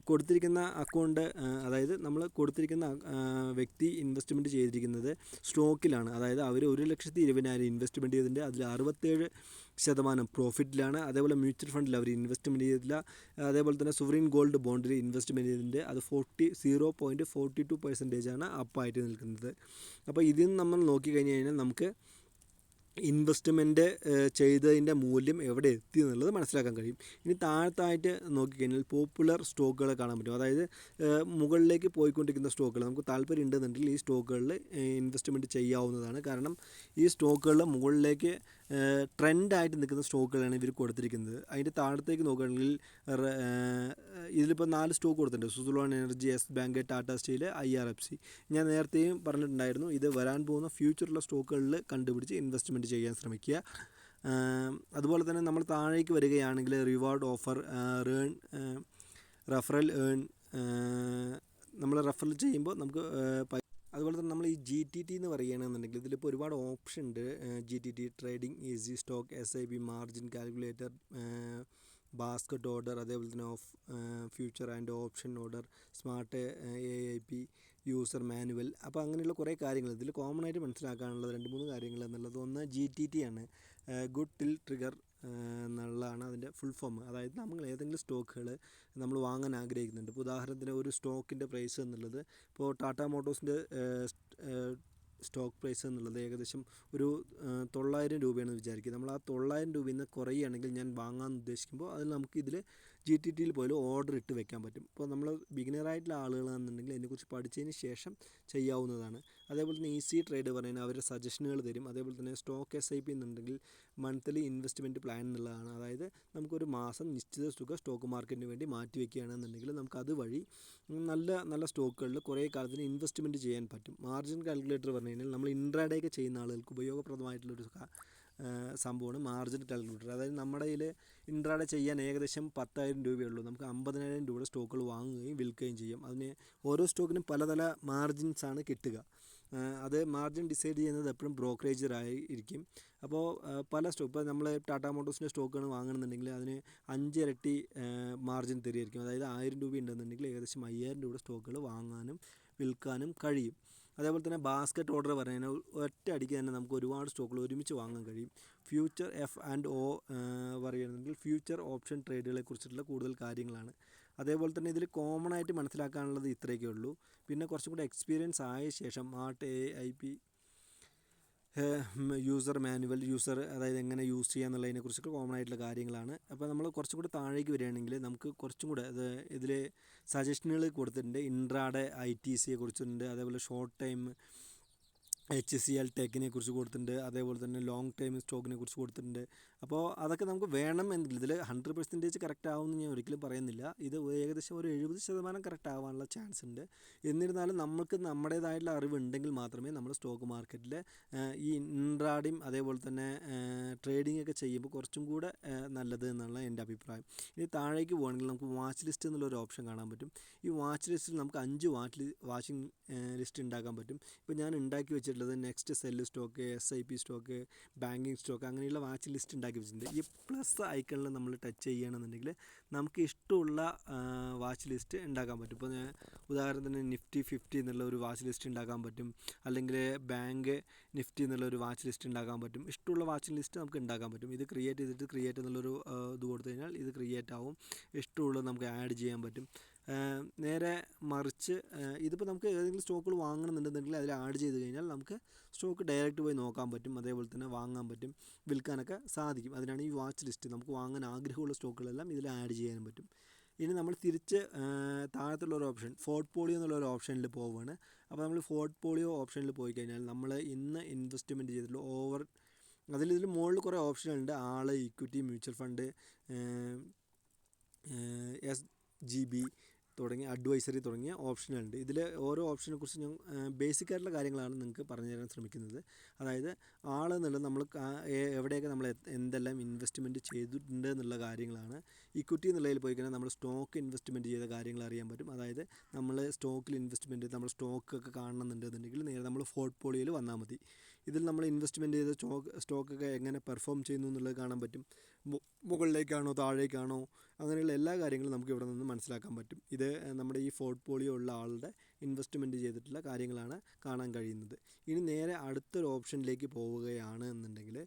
കൊടുത്തിരിക്കുന്ന അക്കൗണ്ട് അതായത് നമ്മൾ കൊടുത്തിരിക്കുന്ന വ്യക്തി ഇൻവെസ്റ്റ്മെന്റ് ചെയ്തിരിക്കുന്നത് സ്റ്റോക്കിലാണ് അതായത് അവർ ഒരു ലക്ഷത്തി ഇരുപതിനായിരം ഇൻവെസ്റ്റ്മെന്റ് ചെയ്തിട്ടുണ്ട്. അതിൽ അറുപത്തേഴ് ശതമാനം പ്രോഫിറ്റിലാണ് അതേപോലെ മ്യൂച്വൽ ഫണ്ടിൽ അവർ ഇൻവെസ്റ്റ്മെന്റ് ചെയ്തിട്ടില്ല. അതേപോലെ തന്നെ സുവറിൻ ഗോൾഡ് ബോണ്ടിൽ ഇൻവെസ്റ്റ്മെന്റ് ചെയ്തിട്ടുണ്ട്. അത് forty zero point forty two പെർസെന്റേജാണ് അപ്പായിട്ട് നിൽക്കുന്നത്. അപ്പോൾ ഇതിൽ നിന്ന് നമ്മൾ നോക്കിക്കഴിഞ്ഞ് കഴിഞ്ഞാൽ നമുക്ക് ഇൻവെസ്റ്റ്മെന്റ് ചെയ്തതിന്റെ മൂല്യം എവിടെ എത്തി എന്നുള്ളത് മനസ്സിലാക്കാൻ കഴിയും. ഇനി താഴത്തായിട്ട് നോക്കിക്കഴിഞ്ഞാൽ പോപ്പുലർ സ്റ്റോക്കുകളെ കാണാൻ പറ്റും. അതായത് മുകളിലേക്ക് പോയിക്കൊണ്ടിരിക്കുന്ന സ്റ്റോക്കുകൾ. നമുക്ക് താല്പര്യം ഉണ്ടെന്നുണ്ടെങ്കിൽ ഈ സ്റ്റോക്കുകളിൽ ഇൻവെസ്റ്റ്മെന്റ് ചെയ്യാവുന്നതാണ്. കാരണം ഈ സ്റ്റോക്കുകളിൽ മുകളിലേക്ക് ട്രെൻഡായിട്ട് നിൽക്കുന്ന സ്റ്റോക്കുകളാണ് ഇവർ കൊടുത്തിരിക്കുന്നത്. അതിന്റെ താഴത്തേക്ക് നോക്കുകയാണെങ്കിൽ ഇതിലിപ്പോൾ നാല് സ്റ്റോക്ക് കൊടുത്തിട്ടുണ്ട്. Suzlon energy S bank Tata steel I R F C. ഞാൻ നേരത്തെയും പറഞ്ഞിട്ടുണ്ടായിരുന്നു ഇത് വരാൻ പോകുന്ന ഫ്യൂച്ചറുള്ള സ്റ്റോക്കുകളിൽ കണ്ടുപിടിച്ച് ഇൻവെസ്റ്റ്മെന്റ് ചെയ്യാൻ ശ്രമിക്കുക. അതുപോലെ തന്നെ നമ്മൾ താഴേക്ക് വരികയാണെങ്കിൽ reward offer earn referral earn നമ്മൾ റഫറൽ ചെയ്യുമ്പോൾ നമുക്ക് അതുപോലെ തന്നെ നമ്മൾ ഈ ജി ടി ടി എന്ന് പറയുകയാണെന്നുണ്ടെങ്കിൽ ഇതിലിപ്പോൾ ഒരുപാട് ഓപ്ഷൻ ഉണ്ട്. G T T trading easy stock S I B margin calculator basket order അതേപോലെ തന്നെ of future and option order smart A I P user manual അപ്പോൾ അങ്ങനെയുള്ള കുറേ കാര്യങ്ങൾ. ഇതിൽ കോമൺ ആയിട്ട് മനസ്സിലാക്കാനുള്ളത് രണ്ട് മൂന്ന് കാര്യങ്ങൾ എന്നുള്ളത്. ഒന്ന് ജി ടി ടി ആണ്. ഗുഡ് ടിൽ ട്രിഗർ എന്നുള്ളതാണ് അതിന്റെ ഫുൾ ഫോം അതായത് നമ്മൾ ഏതെങ്കിലും സ്റ്റോക്കുകൾ നമ്മൾ വാങ്ങാൻ ആഗ്രഹിക്കുന്നുണ്ട്. ഇപ്പോൾ ഉദാഹരണത്തിന് ഒരു സ്റ്റോക്കിന്റെ പ്രൈസ് എന്നുള്ളത് ഇപ്പോൾ ടാറ്റ മോട്ടോഴ്സിന്റെ സ്റ്റോക്ക് പ്രൈസ് എന്നുള്ളത് ഏകദേശം ഒരു തൊള്ളായിരം രൂപയാണെന്ന് വിചാരിക്കുക. നമ്മൾ ആ തൊള്ളായിരം രൂപയിൽ നിന്ന് കുറയുകയാണെങ്കിൽ ഞാൻ വാങ്ങാൻ ഉദ്ദേശിക്കുമ്പോൾ അതിൽ നമുക്ക് ഇതിൽ ജി ടി ടിയിൽ പോലും ഓർഡർ ഇട്ട് വെക്കാൻ പറ്റും. ഇപ്പോൾ നമ്മൾ ബിഗിനറായിട്ടുള്ള ആളുകളാണെന്നുണ്ടെങ്കിൽ അതിനെക്കുറിച്ച് പഠിച്ചതിന് ശേഷം ചെയ്യാവുന്നതാണ്. അതേപോലെ തന്നെ ഈസി ട്രേഡ് പറയുന്നത് അവരുടെ സജഷനുകൾ തരും. അതേപോലെ തന്നെ സ്റ്റോക്ക് എസ് ഐ പി എന്നുണ്ടെങ്കിൽ മന്ത്ലി ഇൻവെസ്റ്റ്മെന്റ് പ്ലാൻ എന്നുള്ളതാണ്. അതായത് നമുക്കൊരു മാസം നിശ്ചിത തുക സ്റ്റോക്ക് മാർക്കറ്റിന് വേണ്ടി മാറ്റി വയ്ക്കുകയാണെന്നുണ്ടെങ്കിൽ നമുക്ക് അതുവഴി നല്ല നല്ല സ്റ്റോക്കുകളിൽ കുറേ കാലത്തിന് ഇൻവെസ്റ്റ്മെന്റ് ചെയ്യാൻ പറ്റും. മാർജിൻ കാൽക്കുലേറ്റർ പറഞ്ഞു കഴിഞ്ഞാൽ നമ്മൾ ഇൻട്രാഡേ ഒക്കെ ചെയ്യുന്ന ആളുകൾക്ക് ഉപയോഗപ്രദമായിട്ടുള്ളൊരു സംഭവമാണ് മാർജിൻ കാൽക്കുലേറ്റർ അതായത് നമ്മുടെ കയ്യിൽ ഇൻട്രാഡേ ചെയ്യാൻ ഏകദേശം പത്തായിരം രൂപയുള്ളൂ. നമുക്ക് അമ്പതിനായിരം രൂപയുടെ സ്റ്റോക്കുകൾ വാങ്ങുകയും വിൽക്കുകയും ചെയ്യും. അതിന് ഓരോ സ്റ്റോക്കിനും പല പല മാർജിൻസാണ് കിട്ടുക. അത് മാർജിൻ ഡിസൈഡ് ചെയ്യുന്നത് എപ്പോഴും ബ്രോക്കറേജർ ആയിരിക്കും അപ്പോൾ പല സ്റ്റോക്ക് ഇപ്പോൾ നമ്മൾ ടാറ്റ മോട്ടോഴ്സിന്റെ സ്റ്റോക്കാണ് വാങ്ങണമെന്നുണ്ടെങ്കിൽ അതിന് അഞ്ച് ഇരട്ടി മാർജിൻ തരുമായിരിക്കും അതായത് ആയിരം രൂപ ഉണ്ടെന്നുണ്ടെങ്കിൽ ഏകദേശം അയ്യായിരം രൂപയുടെ സ്റ്റോക്കുകൾ വാങ്ങാനും വിൽക്കാനും കഴിയും. അതേപോലെ തന്നെ ബാസ്ക്കറ്റ് ഓർഡർ പറഞ്ഞു കഴിഞ്ഞാൽ ഒറ്റ അടിക്ക് തന്നെ നമുക്ക് ഒരുപാട് സ്റ്റോക്കുകൾ ഒരുമിച്ച് വാങ്ങാൻ കഴിയും. ഫ്യൂച്ചർ എഫ് ആൻഡ് ഒ പറയുകയാണെങ്കിൽ ഫ്യൂച്ചർ ഓപ്ഷൻ ട്രേഡുകളെ കുറിച്ചിട്ടുള്ള കൂടുതൽ കാര്യങ്ങളാണ്. അതേപോലെ തന്നെ ഇതിൽ കോമൺ ആയിട്ട് മനസ്സിലാക്കാനുള്ളത് ഇത്രയൊക്കെ ഉള്ളൂ. പിന്നെ കുറച്ചും കൂടി എക്സ്പീരിയൻസ് ആയ ശേഷം art A I P user manual user അതായത് എങ്ങനെ യൂസ് ചെയ്യുക എന്നുള്ളതിനെ കുറിച്ചൊക്കെ കോമൺ ആയിട്ടുള്ള കാര്യങ്ങളാണ്. അപ്പോൾ നമ്മൾ കുറച്ചും കൂടി താഴേക്ക് വരികയാണെങ്കിൽ നമുക്ക് കുറച്ചും കൂടെ അത് ഇതിൽ സജഷനുകൾ കൊടുത്തിട്ടുണ്ട്. ഇൻട്രാഡ് ഐ ടി സിയെ കുറിച്ചിട്ടുണ്ട്. അതേപോലെ short time H C L ടെക്കിനെ കുറിച്ച് കൊടുത്തിട്ടുണ്ട്. അതേപോലെ തന്നെ ലോങ് ടൈം സ്റ്റോക്കിനെ കുറിച്ച് കൊടുത്തിട്ടുണ്ട്. അപ്പോൾ അതൊക്കെ നമുക്ക് വേണം എന്നില്ല ഇതിൽ ഹൺഡ്രഡ് പെർസെന്റേജ് കറക്റ്റ് ആവുമെന്ന് ഞാൻ ഒരിക്കലും പറയുന്നില്ല. ഇത് ഏകദേശം ഒരു എഴുപത് ശതമാനം കറക്റ്റ് ആവാനുള്ള ചാൻസ് ഉണ്ട്. എന്നിരുന്നാലും നമുക്ക് നമ്മുടേതായിട്ടുള്ള അറിവുണ്ടെങ്കിൽ മാത്രമേ നമ്മൾ സ്റ്റോക്ക് മാർക്കറ്റിൽ ഈ ഇൻട്രാഡിയും അതേപോലെ തന്നെ ട്രേഡിംഗ് ഒക്കെ ചെയ്യുമ്പോൾ കുറച്ചും കൂടെ നല്ലത് എന്നുള്ള എന്റെ അഭിപ്രായം. ഇനി താഴേക്ക് പോകണമെങ്കിൽ നമുക്ക് വാച്ച് ലിസ്റ്റ് എന്നുള്ളൊരു ഓപ്ഷൻ കാണാൻ പറ്റും. ഈ വാച്ച് ലിസ്റ്റിൽ നമുക്ക് അഞ്ച് വാച്ച് വാച്ചിങ് ലിസ്റ്റ് ഉണ്ടാക്കാൻ പറ്റും. ഇപ്പോൾ ഞാൻ ഉണ്ടാക്കി വെച്ചിട്ടുള്ളത് next sell stock S I P stock banking stock അങ്ങനെയുള്ള വാച്ച് ലിസ്റ്റ് ഉണ്ടാക്കി വെച്ചിട്ടുണ്ട് ഈ പ്ലസ് ഐക്കണിൽ നമ്മൾ ടച്ച് ചെയ്യുകയാണെന്നുണ്ടെങ്കിൽ നമുക്ക് ഇഷ്ടമുള്ള വാച്ച് ലിസ്റ്റ് ഉണ്ടാക്കാൻ പറ്റും. ഇപ്പോൾ ഉദാഹരണത്തിന് നിഫ്റ്റി ഫിഫ്റ്റി എന്നുള്ള ഒരു വാച്ച് ലിസ്റ്റ് ഉണ്ടാക്കാൻ പറ്റും. അല്ലെങ്കിൽ ബാങ്ക് നിഫ്റ്റി എന്നുള്ള ഒരു വാച്ച് ലിസ്റ്റ് ഉണ്ടാക്കാൻ പറ്റും. ഇഷ്ടമുള്ള വാച്ച് ലിസ്റ്റ് നമുക്ക് ഉണ്ടാക്കാൻ പറ്റും. ഇത് ക്രിയേറ്റ് ചെയ്തിട്ട് ക്രിയേറ്റ് എന്നുള്ളൊരു ഇത് കൊടുത്തു കഴിഞ്ഞാൽ ഇത് ക്രിയേറ്റ് ആവും. ഇഷ്ടമുള്ളത് നമുക്ക് ആഡ് ചെയ്യാൻ പറ്റും. നേരെ മറിച്ച് ഇതിപ്പോൾ നമുക്ക് ഏതെങ്കിലും സ്റ്റോക്കുകൾ വാങ്ങണമെന്നുണ്ടെന്നുണ്ടെങ്കിൽ അതിൽ ആഡ് ചെയ്ത് കഴിഞ്ഞാൽ നമുക്ക് സ്റ്റോക്ക് ഡയറക്റ്റ് പോയി നോക്കാൻ പറ്റും. അതേപോലെ തന്നെ വാങ്ങാൻ പറ്റും. വിൽക്കാനൊക്കെ സാധിക്കും. അതിനാണ് ഈ വാച്ച് ലിസ്റ്റ് നമുക്ക് വാങ്ങാൻ ആഗ്രഹമുള്ള സ്റ്റോക്കുകളെല്ലാം ഇതിൽ ആഡ് ചെയ്യാനും പറ്റും. ഇനി നമ്മൾ തിരിച്ച് താഴത്തുള്ള ഒരു ഓപ്ഷൻ ഫോർട്ട് പോളിയോ എന്നുള്ള ഒരു ഓപ്ഷനിൽ പോവുകയാണ് അപ്പോൾ നമ്മൾ ഫോർട്ട് പോളിയോ ഓപ്ഷനിൽ പോയി കഴിഞ്ഞാൽ നമ്മൾ ഇന്ന് ഇൻവെസ്റ്റ്മെന്റ് ചെയ്തിട്ടുള്ള ഓവർ അതിൽ ഇതിൽ മുകളിൽ കുറേ ഓപ്ഷനുണ്ട് all equity mutual fund S G B തുടങ്ങിയ അഡ്വൈസറി തുടങ്ങിയ ഓപ്ഷനുകളുണ്ട് ഇതിൽ ഓരോ ഓപ്ഷനെ കുറിച്ച് ഞാൻ ബേസിക് ആയിട്ടുള്ള കാര്യങ്ങളാണ് നിങ്ങൾക്ക് പറഞ്ഞു തരാൻ ശ്രമിക്കുന്നത്. അതായത് ആൾ എന്നുള്ളത് നമ്മൾ എവിടെയൊക്കെ നമ്മൾ എന്തെല്ലാം ഇൻവെസ്റ്റ്മെന്റ് ചെയ്തിട്ടുണ്ട് എന്നുള്ള കാര്യങ്ങളാണ്. ഇക്വിറ്റി എന്നുള്ളതിൽ പോയി കഴിഞ്ഞാൽ നമ്മൾ സ്റ്റോക്ക് ഇൻവെസ്റ്റ്മെന്റ് ചെയ്ത കാര്യങ്ങൾ അറിയാൻ പറ്റും. അതായത് നമ്മൾ സ്റ്റോക്കിൽ ഇൻവെസ്റ്റ്മെന്റ് നമ്മൾ സ്റ്റോക്കൊക്കെ കാണണമെന്നുണ്ടെന്നുണ്ടെങ്കിൽ നേരെ നമ്മൾ പോർട്ട്ഫോളിയോയിൽ വന്നാൽ മതി. ഇതിൽ നമ്മൾ ഇൻവെസ്റ്റ്മെന്റ് ചെയ്ത സ്റ്റോക്ക് സ്റ്റോക്കൊക്കെ എങ്ങനെ പെർഫോം ചെയ്യുന്നു എന്നുള്ളത് കാണാൻ പറ്റും. മുകളിലേക്കാണോ താഴേക്കാണോ അങ്ങനെയുള്ള എല്ലാ കാര്യങ്ങളും നമുക്ക് ഇവിടെ നിന്ന് മനസ്സിലാക്കാൻ പറ്റും. ഇത് നമ്മുടെ ഈ പോർട്ട്ഫോളിയോ ഉള്ള ആളുടെ ഇൻവെസ്റ്റ്മെന്റ് ചെയ്തിട്ടുള്ള കാര്യങ്ങളാണ് കാണാൻ കഴിയുന്നത്. ഇനി നേരെ അടുത്തൊരു ഓപ്ഷനിലേക്ക് പോവുകയാണ് എന്നുണ്ടെങ്കിൽ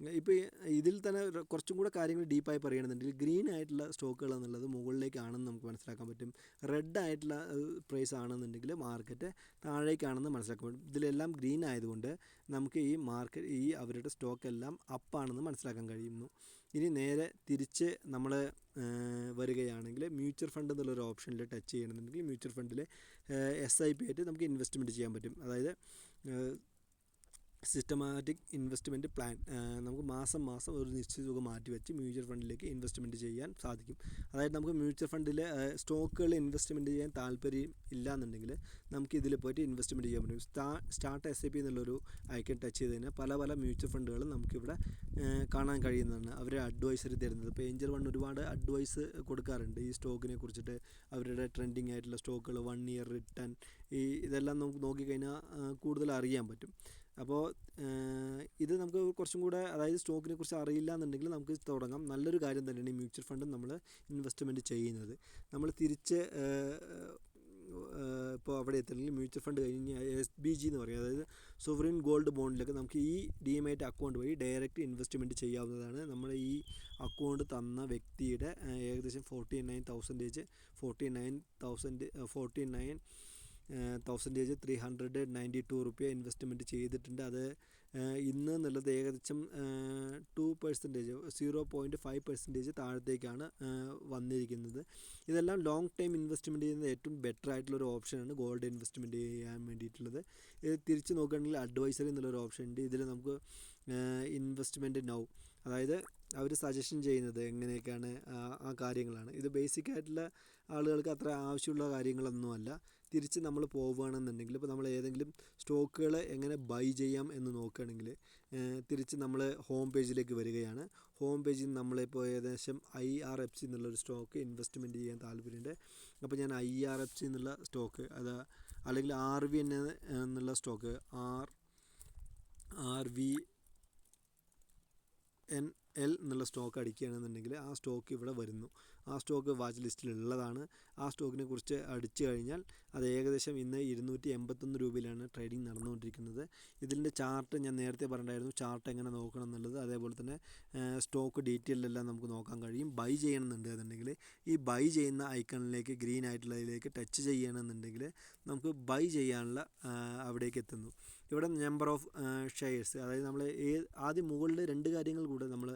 ഇപ്പോൾ ഇതിൽ തന്നെ കുറച്ചും കൂടെ കാര്യങ്ങൾ ഡീപ്പായി പറയുകയാണെന്നുണ്ടെങ്കിൽ ഗ്രീൻ ആയിട്ടുള്ള സ്റ്റോക്കുകൾ എന്നുള്ളത് മുകളിലേക്കാണെന്ന് നമുക്ക് മനസ്സിലാക്കാൻ പറ്റും. റെഡ് ആയിട്ടുള്ള പ്രൈസ് ആണെന്നുണ്ടെങ്കിൽ മാർക്കറ്റ് താഴേക്കാണെന്ന് മനസ്സിലാക്കാൻ പറ്റും. ഇതിലെല്ലാം ഗ്രീൻ ആയതുകൊണ്ട് നമുക്ക് ഈ മാർക്കറ്റ് ഈ അവരുടെ സ്റ്റോക്ക് എല്ലാം അപ്പാണെന്ന് മനസ്സിലാക്കാൻ കഴിയുന്നു. ഇനി നേരെ തിരിച്ച് നമ്മൾ വരികയാണെങ്കിൽ മ്യൂച്വൽ ഫണ്ട് എന്നുള്ളൊരു ഓപ്ഷനിൽ ടച്ച് ചെയ്യണമെന്നുണ്ടെങ്കിൽ മ്യൂച്വൽ ഫണ്ടിൽ എസ് ഐ പി ആയിട്ട് നമുക്ക് ഇൻവെസ്റ്റ്മെന്റ് ചെയ്യാൻ പറ്റും. അതായത് സിസ്റ്റമാറ്റിക് ഇൻവെസ്റ്റ്മെന്റ് പ്ലാൻ നമുക്ക് മാസം മാസം ഒരു നിശ്ചിത തുക മാറ്റി വെച്ച് മ്യൂച്വൽ ഫണ്ടിലേക്ക് ഇൻവെസ്റ്റ്മെന്റ് ചെയ്യാൻ സാധിക്കും. അതായത് നമുക്ക് മ്യൂച്വൽ ഫണ്ടിൽ സ്റ്റോക്കുകളിൽ ഇൻവെസ്റ്റ്മെന്റ് ചെയ്യാൻ താല്പര്യം ഇല്ല എന്നുണ്ടെങ്കിൽ നമുക്ക് ഇതിൽ പോയിട്ട് ഇൻവെസ്റ്റ്മെന്റ് ചെയ്യാൻ പറ്റും. സ്റ്റാ സ്റ്റാർട്ട് എസ് ഐ പി എന്നുള്ളൊരു ഐക്കൺ ടച്ച് ചെയ്ത് കഴിഞ്ഞാൽ പല പല മ്യൂച്വൽ ഫണ്ടുകളും നമുക്കിവിടെ കാണാൻ കഴിയുന്നതാണ്. അവർ അഡ്വൈസറി തരുന്നത്. ഇപ്പോൾ ഏഞ്ചൽ വൺ ഒരുപാട് അഡ്വൈസ് കൊടുക്കാറുണ്ട്. ഈ സ്റ്റോക്കിനെ കുറിച്ചിട്ട് അവരുടെ ട്രെൻഡിങ് ആയിട്ടുള്ള സ്റ്റോക്കുകൾ വൺ ഇയർ റിട്ടേൺ ഈ ഇതെല്ലാം നമുക്ക് നോക്കിക്കഴിഞ്ഞാൽ കൂടുതൽ അറിയാൻ പറ്റും. അപ്പോൾ ഇത് നമുക്ക് കുറച്ചും കൂടെ അതായത് സ്റ്റോക്കിനെ കുറിച്ച് അറിയില്ല എന്നുണ്ടെങ്കിൽ നമുക്ക് തുടങ്ങാം. നല്ലൊരു കാര്യം തന്നെയാണ് ഈ മ്യൂച്വൽ ഫണ്ടും നമ്മൾ ഇൻവെസ്റ്റ്മെന്റ് ചെയ്യുന്നത്. നമ്മൾ തിരിച്ച് ഇപ്പോൾ അവിടെ എത്തണമെങ്കിൽ മ്യൂച്വൽ ഫണ്ട് കഴിഞ്ഞ് എസ് ബി ജി എന്ന് പറയും. അതായത് സോവറിൻ ഗോൾഡ് ബോണ്ടിലൊക്കെ നമുക്ക് ഈ ഡി എം ഐറ്റ് അക്കൗണ്ട് വഴി ഡയറക്റ്റ് ഇൻവെസ്റ്റ്മെന്റ് ചെയ്യാവുന്നതാണ്. നമ്മൾ ഈ അക്കൗണ്ട് തന്ന വ്യക്തിയുടെ ഏകദേശം forty nine thousand forty nine thousand forty nine thousand three hundred ninety two റുപ്യ ഇൻവെസ്റ്റ്മെന്റ് ചെയ്തിട്ടുണ്ട്. അത് ഇന്ന് എന്നുള്ളത് ഏകദേശം two percentage zero point five percentage താഴത്തേക്കാണ് വന്നിരിക്കുന്നത്. ഇതെല്ലാം ലോങ് ടൈം ഇൻവെസ്റ്റ്മെന്റ് ചെയ്യുന്നത് ഏറ്റവും ബെറ്റർ ആയിട്ടുള്ള ഒരു ഓപ്ഷനാണ് ഗോൾഡ് ഇൻവെസ്റ്റ്മെന്റ് ചെയ്യാൻ വേണ്ടിയിട്ടുള്ളത്. ഇത് തിരിച്ച് നോക്കുകയാണെങ്കിൽ അഡ്വൈസറി എന്നുള്ളൊരു ഓപ്ഷൻ ഉണ്ട്. ഇതിൽ നമുക്ക് ഇൻവെസ്റ്റ്മെന്റ് നൗ അതായത് അവർ സജഷൻ ചെയ്യുന്നത് എങ്ങനെയൊക്കെയാണ് ആ കാര്യങ്ങളാണ്. ഇത് ബേസിക് ആയിട്ടുള്ള ആളുകൾക്ക് അത്ര ആവശ്യമുള്ള കാര്യങ്ങളൊന്നുമല്ല. തിരിച്ച് നമ്മൾ പോവുകയാണെന്നുണ്ടെങ്കിൽ ഇപ്പോൾ നമ്മൾ ഏതെങ്കിലും സ്റ്റോക്കുകൾ എങ്ങനെ ബൈ ചെയ്യാം എന്ന് നോക്കുകയാണെങ്കിൽ തിരിച്ച് നമ്മൾ ഹോം പേജിലേക്ക് വരികയാണ്. ഹോം പേജിൽ നമ്മളിപ്പോൾ ഏകദേശം ഐ ആർ എഫ് സി എന്നുള്ളൊരു സ്റ്റോക്ക് ഇൻവെസ്റ്റ്മെന്റ് ചെയ്യാൻ താല്പര്യമുണ്ട്. അപ്പോൾ ഞാൻ ഐ ആർ എഫ് സി എന്നുള്ള സ്റ്റോക്ക് അത് അല്ലെങ്കിൽ ആർ വി എൻ എന്നുള്ള stock R R V N L എന്നുള്ള സ്റ്റോക്ക് അടിക്കുകയാണെന്നുണ്ടെങ്കിൽ ആ സ്റ്റോക്ക് ഇവിടെ വരുന്നു. ആ സ്റ്റോക്ക് വാച്ച് ലിസ്റ്റിൽ ഉള്ളതാണ് ആ സ്റ്റോക്കിനെ കുറിച്ച് അടിച്ചു കഴിഞ്ഞാൽ അത് ഏകദേശം ഇന്ന് ഇരുന്നൂറ്റി എൺപത്തൊന്ന് രൂപയിലാണ് ട്രേഡിംഗ് നടന്നുകൊണ്ടിരിക്കുന്നത്. ഇതിന്റെ ചാർട്ട് ഞാൻ നേരത്തെ പറഞ്ഞിട്ടുണ്ടായിരുന്നു. ചാർട്ട് എങ്ങനെ നോക്കണം എന്നുള്ളത്. അതേപോലെ തന്നെ സ്റ്റോക്ക് ഡീറ്റെയിലെല്ലാം നമുക്ക് നോക്കാൻ കഴിയും. ബൈ ചെയ്യണമെന്നുണ്ട് എന്നുണ്ടെങ്കിൽ. ഈ ബൈ ചെയ്യുന്ന ഐക്കണിലേക്ക് ഗ്രീൻ ആയിട്ടുള്ളതിലേക്ക് ടച്ച് ചെയ്യണമെന്നുണ്ടെങ്കിൽ നമുക്ക് ബൈ ചെയ്യാനുള്ള അവിടേക്ക് എത്തുന്നു. ഇവിടെ നമ്പർ ഓഫ് ഷെയർസ് അതായത് നമ്മൾ ഏ ആദ്യം മുകളിൽ രണ്ട് കാര്യങ്ങൾ കൂടെ നമ്മൾ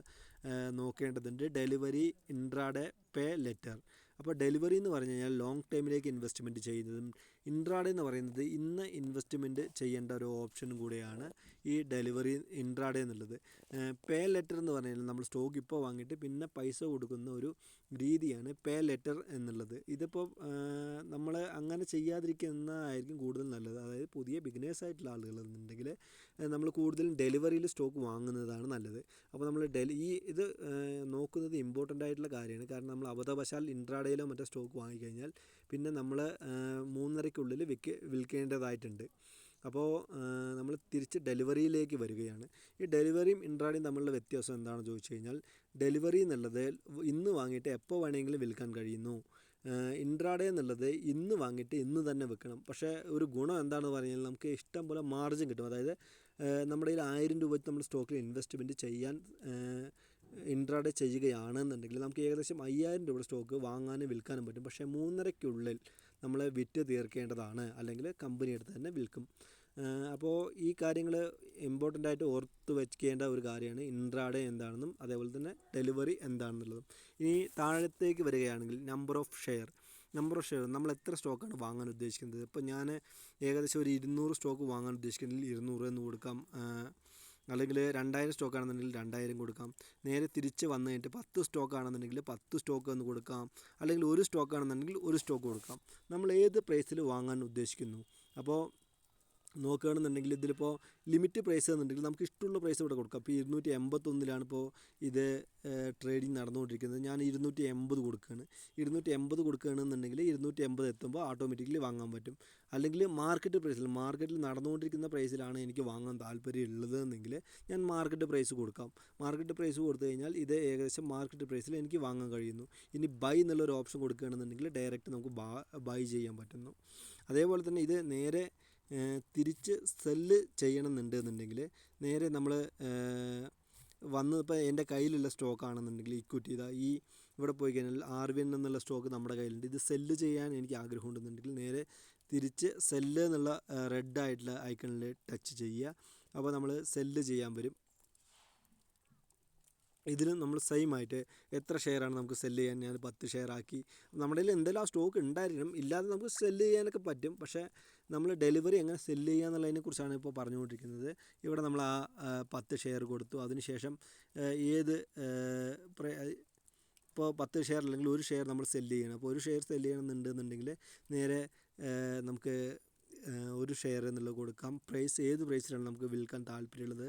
നോക്കേണ്ടതുണ്ട്. Delivery intraday pay letter. അപ്പോൾ ഡെലിവറി എന്ന് പറഞ്ഞു കഴിഞ്ഞാൽ ലോങ് ടൈമിലേക്ക് ഇൻവെസ്റ്റ്മെന്റ് ചെയ്യുന്നതും ഇൻട്രാഡേ എന്ന് പറയുന്നത് ഇന്ന് ഇൻവെസ്റ്റ്മെന്റ് ചെയ്യേണ്ട ഒരു ഓപ്ഷൻ കൂടെയാണ് ഈ ഡെലിവറി ഇൻട്രാഡേ എന്നുള്ളത്. പേ ലെറ്റർ എന്ന് പറഞ്ഞാൽ നമ്മൾ സ്റ്റോക്ക് ഇപ്പോൾ വാങ്ങിയിട്ട് പിന്നെ പൈസ കൊടുക്കുന്ന ഒരു രീതിയാണ് പേ ലെറ്റർ എന്നുള്ളത്. ഇതിപ്പോൾ നമ്മൾ അങ്ങനെ ചെയ്യാതിരിക്കുന്നതായിരിക്കും കൂടുതൽ നല്ലത്. അതായത് പുതിയ ബിഗിനേഴ്സ് ആയിട്ടുള്ള ആളുകൾ എന്നുണ്ടെങ്കിൽ നമ്മൾ കൂടുതലും ഡെലിവറിയിൽ സ്റ്റോക്ക് വാങ്ങുന്നതാണ് നല്ലത്. അപ്പോൾ നമ്മൾ ഡെലി ഈ ഇത് നോക്കുന്നത് ഇമ്പോർട്ടന്റ് ആയിട്ടുള്ള കാര്യമാണ്. കാരണം നമ്മൾ അബദ്ധവശാൽ ഇൻട്രാഡേയിലോ മറ്റോ സ്റ്റോക്ക് വാങ്ങിക്കഴിഞ്ഞാൽ പിന്നെ നമ്മൾ മൂന്നരയ്ക്കുള്ളിൽ വിൽക്ക വിൽക്കേണ്ടതായിട്ടുണ്ട്. അപ്പോൾ നമ്മൾ തിരിച്ച് ഡെലിവറിയിലേക്ക് വരികയാണ്. ഈ ഡെലിവറിയും ഇൻട്രാഡിയും തമ്മിലുള്ള വ്യത്യാസം എന്താണെന്ന് ചോദിച്ചു കഴിഞ്ഞാൽ ഡെലിവറി എന്നുള്ളത് ഇന്ന് വാങ്ങിയിട്ട് എപ്പോൾ വേണമെങ്കിലും വിൽക്കാൻ കഴിയുന്നു. ഇൻട്രാഡേ എന്നുള്ളത് ഇന്ന് വാങ്ങിയിട്ട് ഇന്ന് തന്നെ വെക്കണം പക്ഷേ ഒരു ഗുണം എന്താണെന്ന് പറഞ്ഞാൽ നമുക്ക് ഇഷ്ടം പോലെ മാർജിൻ കിട്ടും. അതായത് നമ്മുടെ കയ്യിൽ ആയിരം രൂപ നമ്മൾ സ്റ്റോക്കിൽ ഇൻവെസ്റ്റ്മെന്റ് ചെയ്യാൻ ഇൻട്രാഡേ ചെയ്യുകയാണെന്നുണ്ടെങ്കിൽ നമുക്ക് ഏകദേശം അയ്യായിരം രൂപയുടെ സ്റ്റോക്ക് വാങ്ങാനും വിൽക്കാനും പറ്റും. പക്ഷേ മൂന്നരയ്ക്കുള്ളിൽ നമ്മൾ വിറ്റ് തീർക്കേണ്ടതാണ്. അല്ലെങ്കിൽ കമ്പനി എടുത്ത് തന്നെ വിൽക്കും. അപ്പോൾ ഈ കാര്യങ്ങൾ ഇമ്പോർട്ടന്റ് ആയിട്ട് ഓർത്ത് വയ്ക്കേണ്ട ഒരു കാര്യമാണ് ഇൻട്രാഡേ എന്താണെന്നും അതേപോലെ തന്നെ ഡെലിവറി എന്താണെന്നുള്ളതും. ഇനി താഴത്തേക്ക് വരികയാണെങ്കിൽ number of share number of share നമ്മൾ എത്ര സ്റ്റോക്കാണ് വാങ്ങാൻ ഉദ്ദേശിക്കുന്നത്? ഇപ്പോൾ ഞാൻ ഏകദേശം ഒരു ഇരുന്നൂറ് സ്റ്റോക്ക് വാങ്ങാൻ ഉദ്ദേശിക്കുന്നെങ്കിൽ ഇരുന്നൂറ് എന്ന് കൊടുക്കാം. അല്ലെങ്കിൽ രണ്ടായിരം സ്റ്റോക്ക് ആണെന്നുണ്ടെങ്കിൽ രണ്ടായിരം കൊടുക്കാം. നേരെ തിരിച്ച് വന്നു കഴിഞ്ഞിട്ട് പത്ത് സ്റ്റോക്ക് ആണെന്നുണ്ടെങ്കിൽ പത്ത് സ്റ്റോക്ക് ഒന്ന് കൊടുക്കാം. അല്ലെങ്കിൽ ഒരു സ്റ്റോക്ക് ആണെന്നുണ്ടെങ്കിൽ ഒരു സ്റ്റോക്ക് കൊടുക്കാം. നമ്മൾ ഏത് പ്രൈസിൽ വാങ്ങാൻ ഉദ്ദേശിക്കുന്നു? അപ്പോൾ നോക്കുകയാണെന്നുണ്ടെങ്കിൽ ഇതിലിപ്പോൾ ലിമിറ്റ് പ്രൈസ് എന്നുണ്ടെങ്കിൽ നമുക്ക് ഇഷ്ടമുള്ള പ്രൈസ് ഇവിടെ കൊടുക്കാം. അപ്പോൾ ഇരുന്നൂറ്റി എൺപത്തൊന്നിലാണ് ഇപ്പോൾ ഇത് ട്രേഡിങ് നടന്നുകൊണ്ടിരിക്കുന്നത്. ഞാൻ ഇരുന്നൂറ്റി എൺപത് കൊടുക്കുകയാണ്. ഇരുന്നൂറ്റി എൺപത് കൊടുക്കുകയാണെന്നുണ്ടെങ്കിൽ ഇരുന്നൂറ്റി എൺപത് എത്തുമ്പോൾ ഓട്ടോമാറ്റിക്കലി വാങ്ങാൻ പറ്റും. അല്ലെങ്കിൽ മാർക്കറ്റ് പ്രൈസിൽ മാർക്കറ്റിൽ നടന്നുകൊണ്ടിരിക്കുന്ന പ്രൈസിലാണ് എനിക്ക് വാങ്ങാൻ താല്പര്യം ഉള്ളത് എന്നെങ്കിൽ ഞാൻ മാർക്കറ്റ് പ്രൈസ് കൊടുക്കാം. മാർക്കറ്റ് പ്രൈസ് കൊടുത്തു കഴിഞ്ഞാൽ ഇത് ഏകദേശം മാർക്കറ്റ് പ്രൈസിൽ എനിക്ക് വാങ്ങാൻ കഴിയുന്നു. ഇനി ബൈ എന്നുള്ളൊരു ഓപ്ഷൻ കൊടുക്കുകയാണെന്നുണ്ടെങ്കിൽ ഡയറക്റ്റ് നമുക്ക് ബൈ ചെയ്യാൻ പറ്റുന്നു. അതേപോലെ തന്നെ ഇത് നേരെ തിരിച്ച് സെല്ല് ചെയ്യണമെന്നുണ്ട് എന്നുണ്ടെങ്കിൽ നേരെ നമ്മൾ വന്ന് ഇപ്പോൾ എന്റെ കയ്യിലുള്ള സ്റ്റോക്ക് ആണെന്നുണ്ടെങ്കിൽ ഇക്വിറ്റി ഇതാ ഈ ഇവിടെ പോയി കഴിഞ്ഞാൽ ആർ വി എൻ എന്നുള്ള സ്റ്റോക്ക് നമ്മുടെ കയ്യിലുണ്ട്. ഇത് സെല്ല് ചെയ്യാൻ എനിക്ക് ആഗ്രഹം ഉണ്ടെന്നുണ്ടെങ്കിൽ നേരെ തിരിച്ച് സെല്ല് എന്നുള്ള റെഡ് ആയിട്ടുള്ള ഐക്കണിൽ ടച്ച് ചെയ്യുക. അപ്പോൾ നമ്മൾ സെല്ല് ചെയ്യാൻ വരും. ഇതിലും നമ്മൾ സെയിം ആയിട്ട് എത്ര ഷെയറാണ് നമുക്ക് സെല്ല് ചെയ്യാൻ ഞാൻ പത്ത് ഷെയർ ആക്കി. നമ്മുടെ കയ്യിൽ എന്തെല്ലാം സ്റ്റോക്ക് ഉണ്ടായിരിക്കണം ഇല്ലാതെ നമുക്ക് സെല്ല് ചെയ്യാനൊക്കെ പറ്റും. പക്ഷേ നമ്മൾ ഡെലിവറി എങ്ങനെ സെല്ല് ചെയ്യുക എന്നുള്ളതിനെ കുറിച്ചാണ് ഇപ്പോൾ പറഞ്ഞുകൊണ്ടിരിക്കുന്നത്. ഇവിടെ നമ്മൾ ആ പത്ത് ഷെയർ കൊടുത്തു. അതിനുശേഷം ഏത് ഇപ്പോൾ പത്ത് ഷെയർ അല്ലെങ്കിൽ ഒരു ഷെയർ നമ്മൾ സെല്ല് ചെയ്യണം. അപ്പോൾ ഒരു ഷെയർ സെല്ല് ചെയ്യണമെന്നുണ്ടെന്നുണ്ടെങ്കിൽ നേരെ നമുക്ക് ഒരു ഷെയർ എന്നുള്ളത് കൊടുക്കാം. പ്രൈസ് ഏത് പ്രൈസിലാണ് നമുക്ക് വിൽക്കാൻ താല്പര്യമുള്ളത്?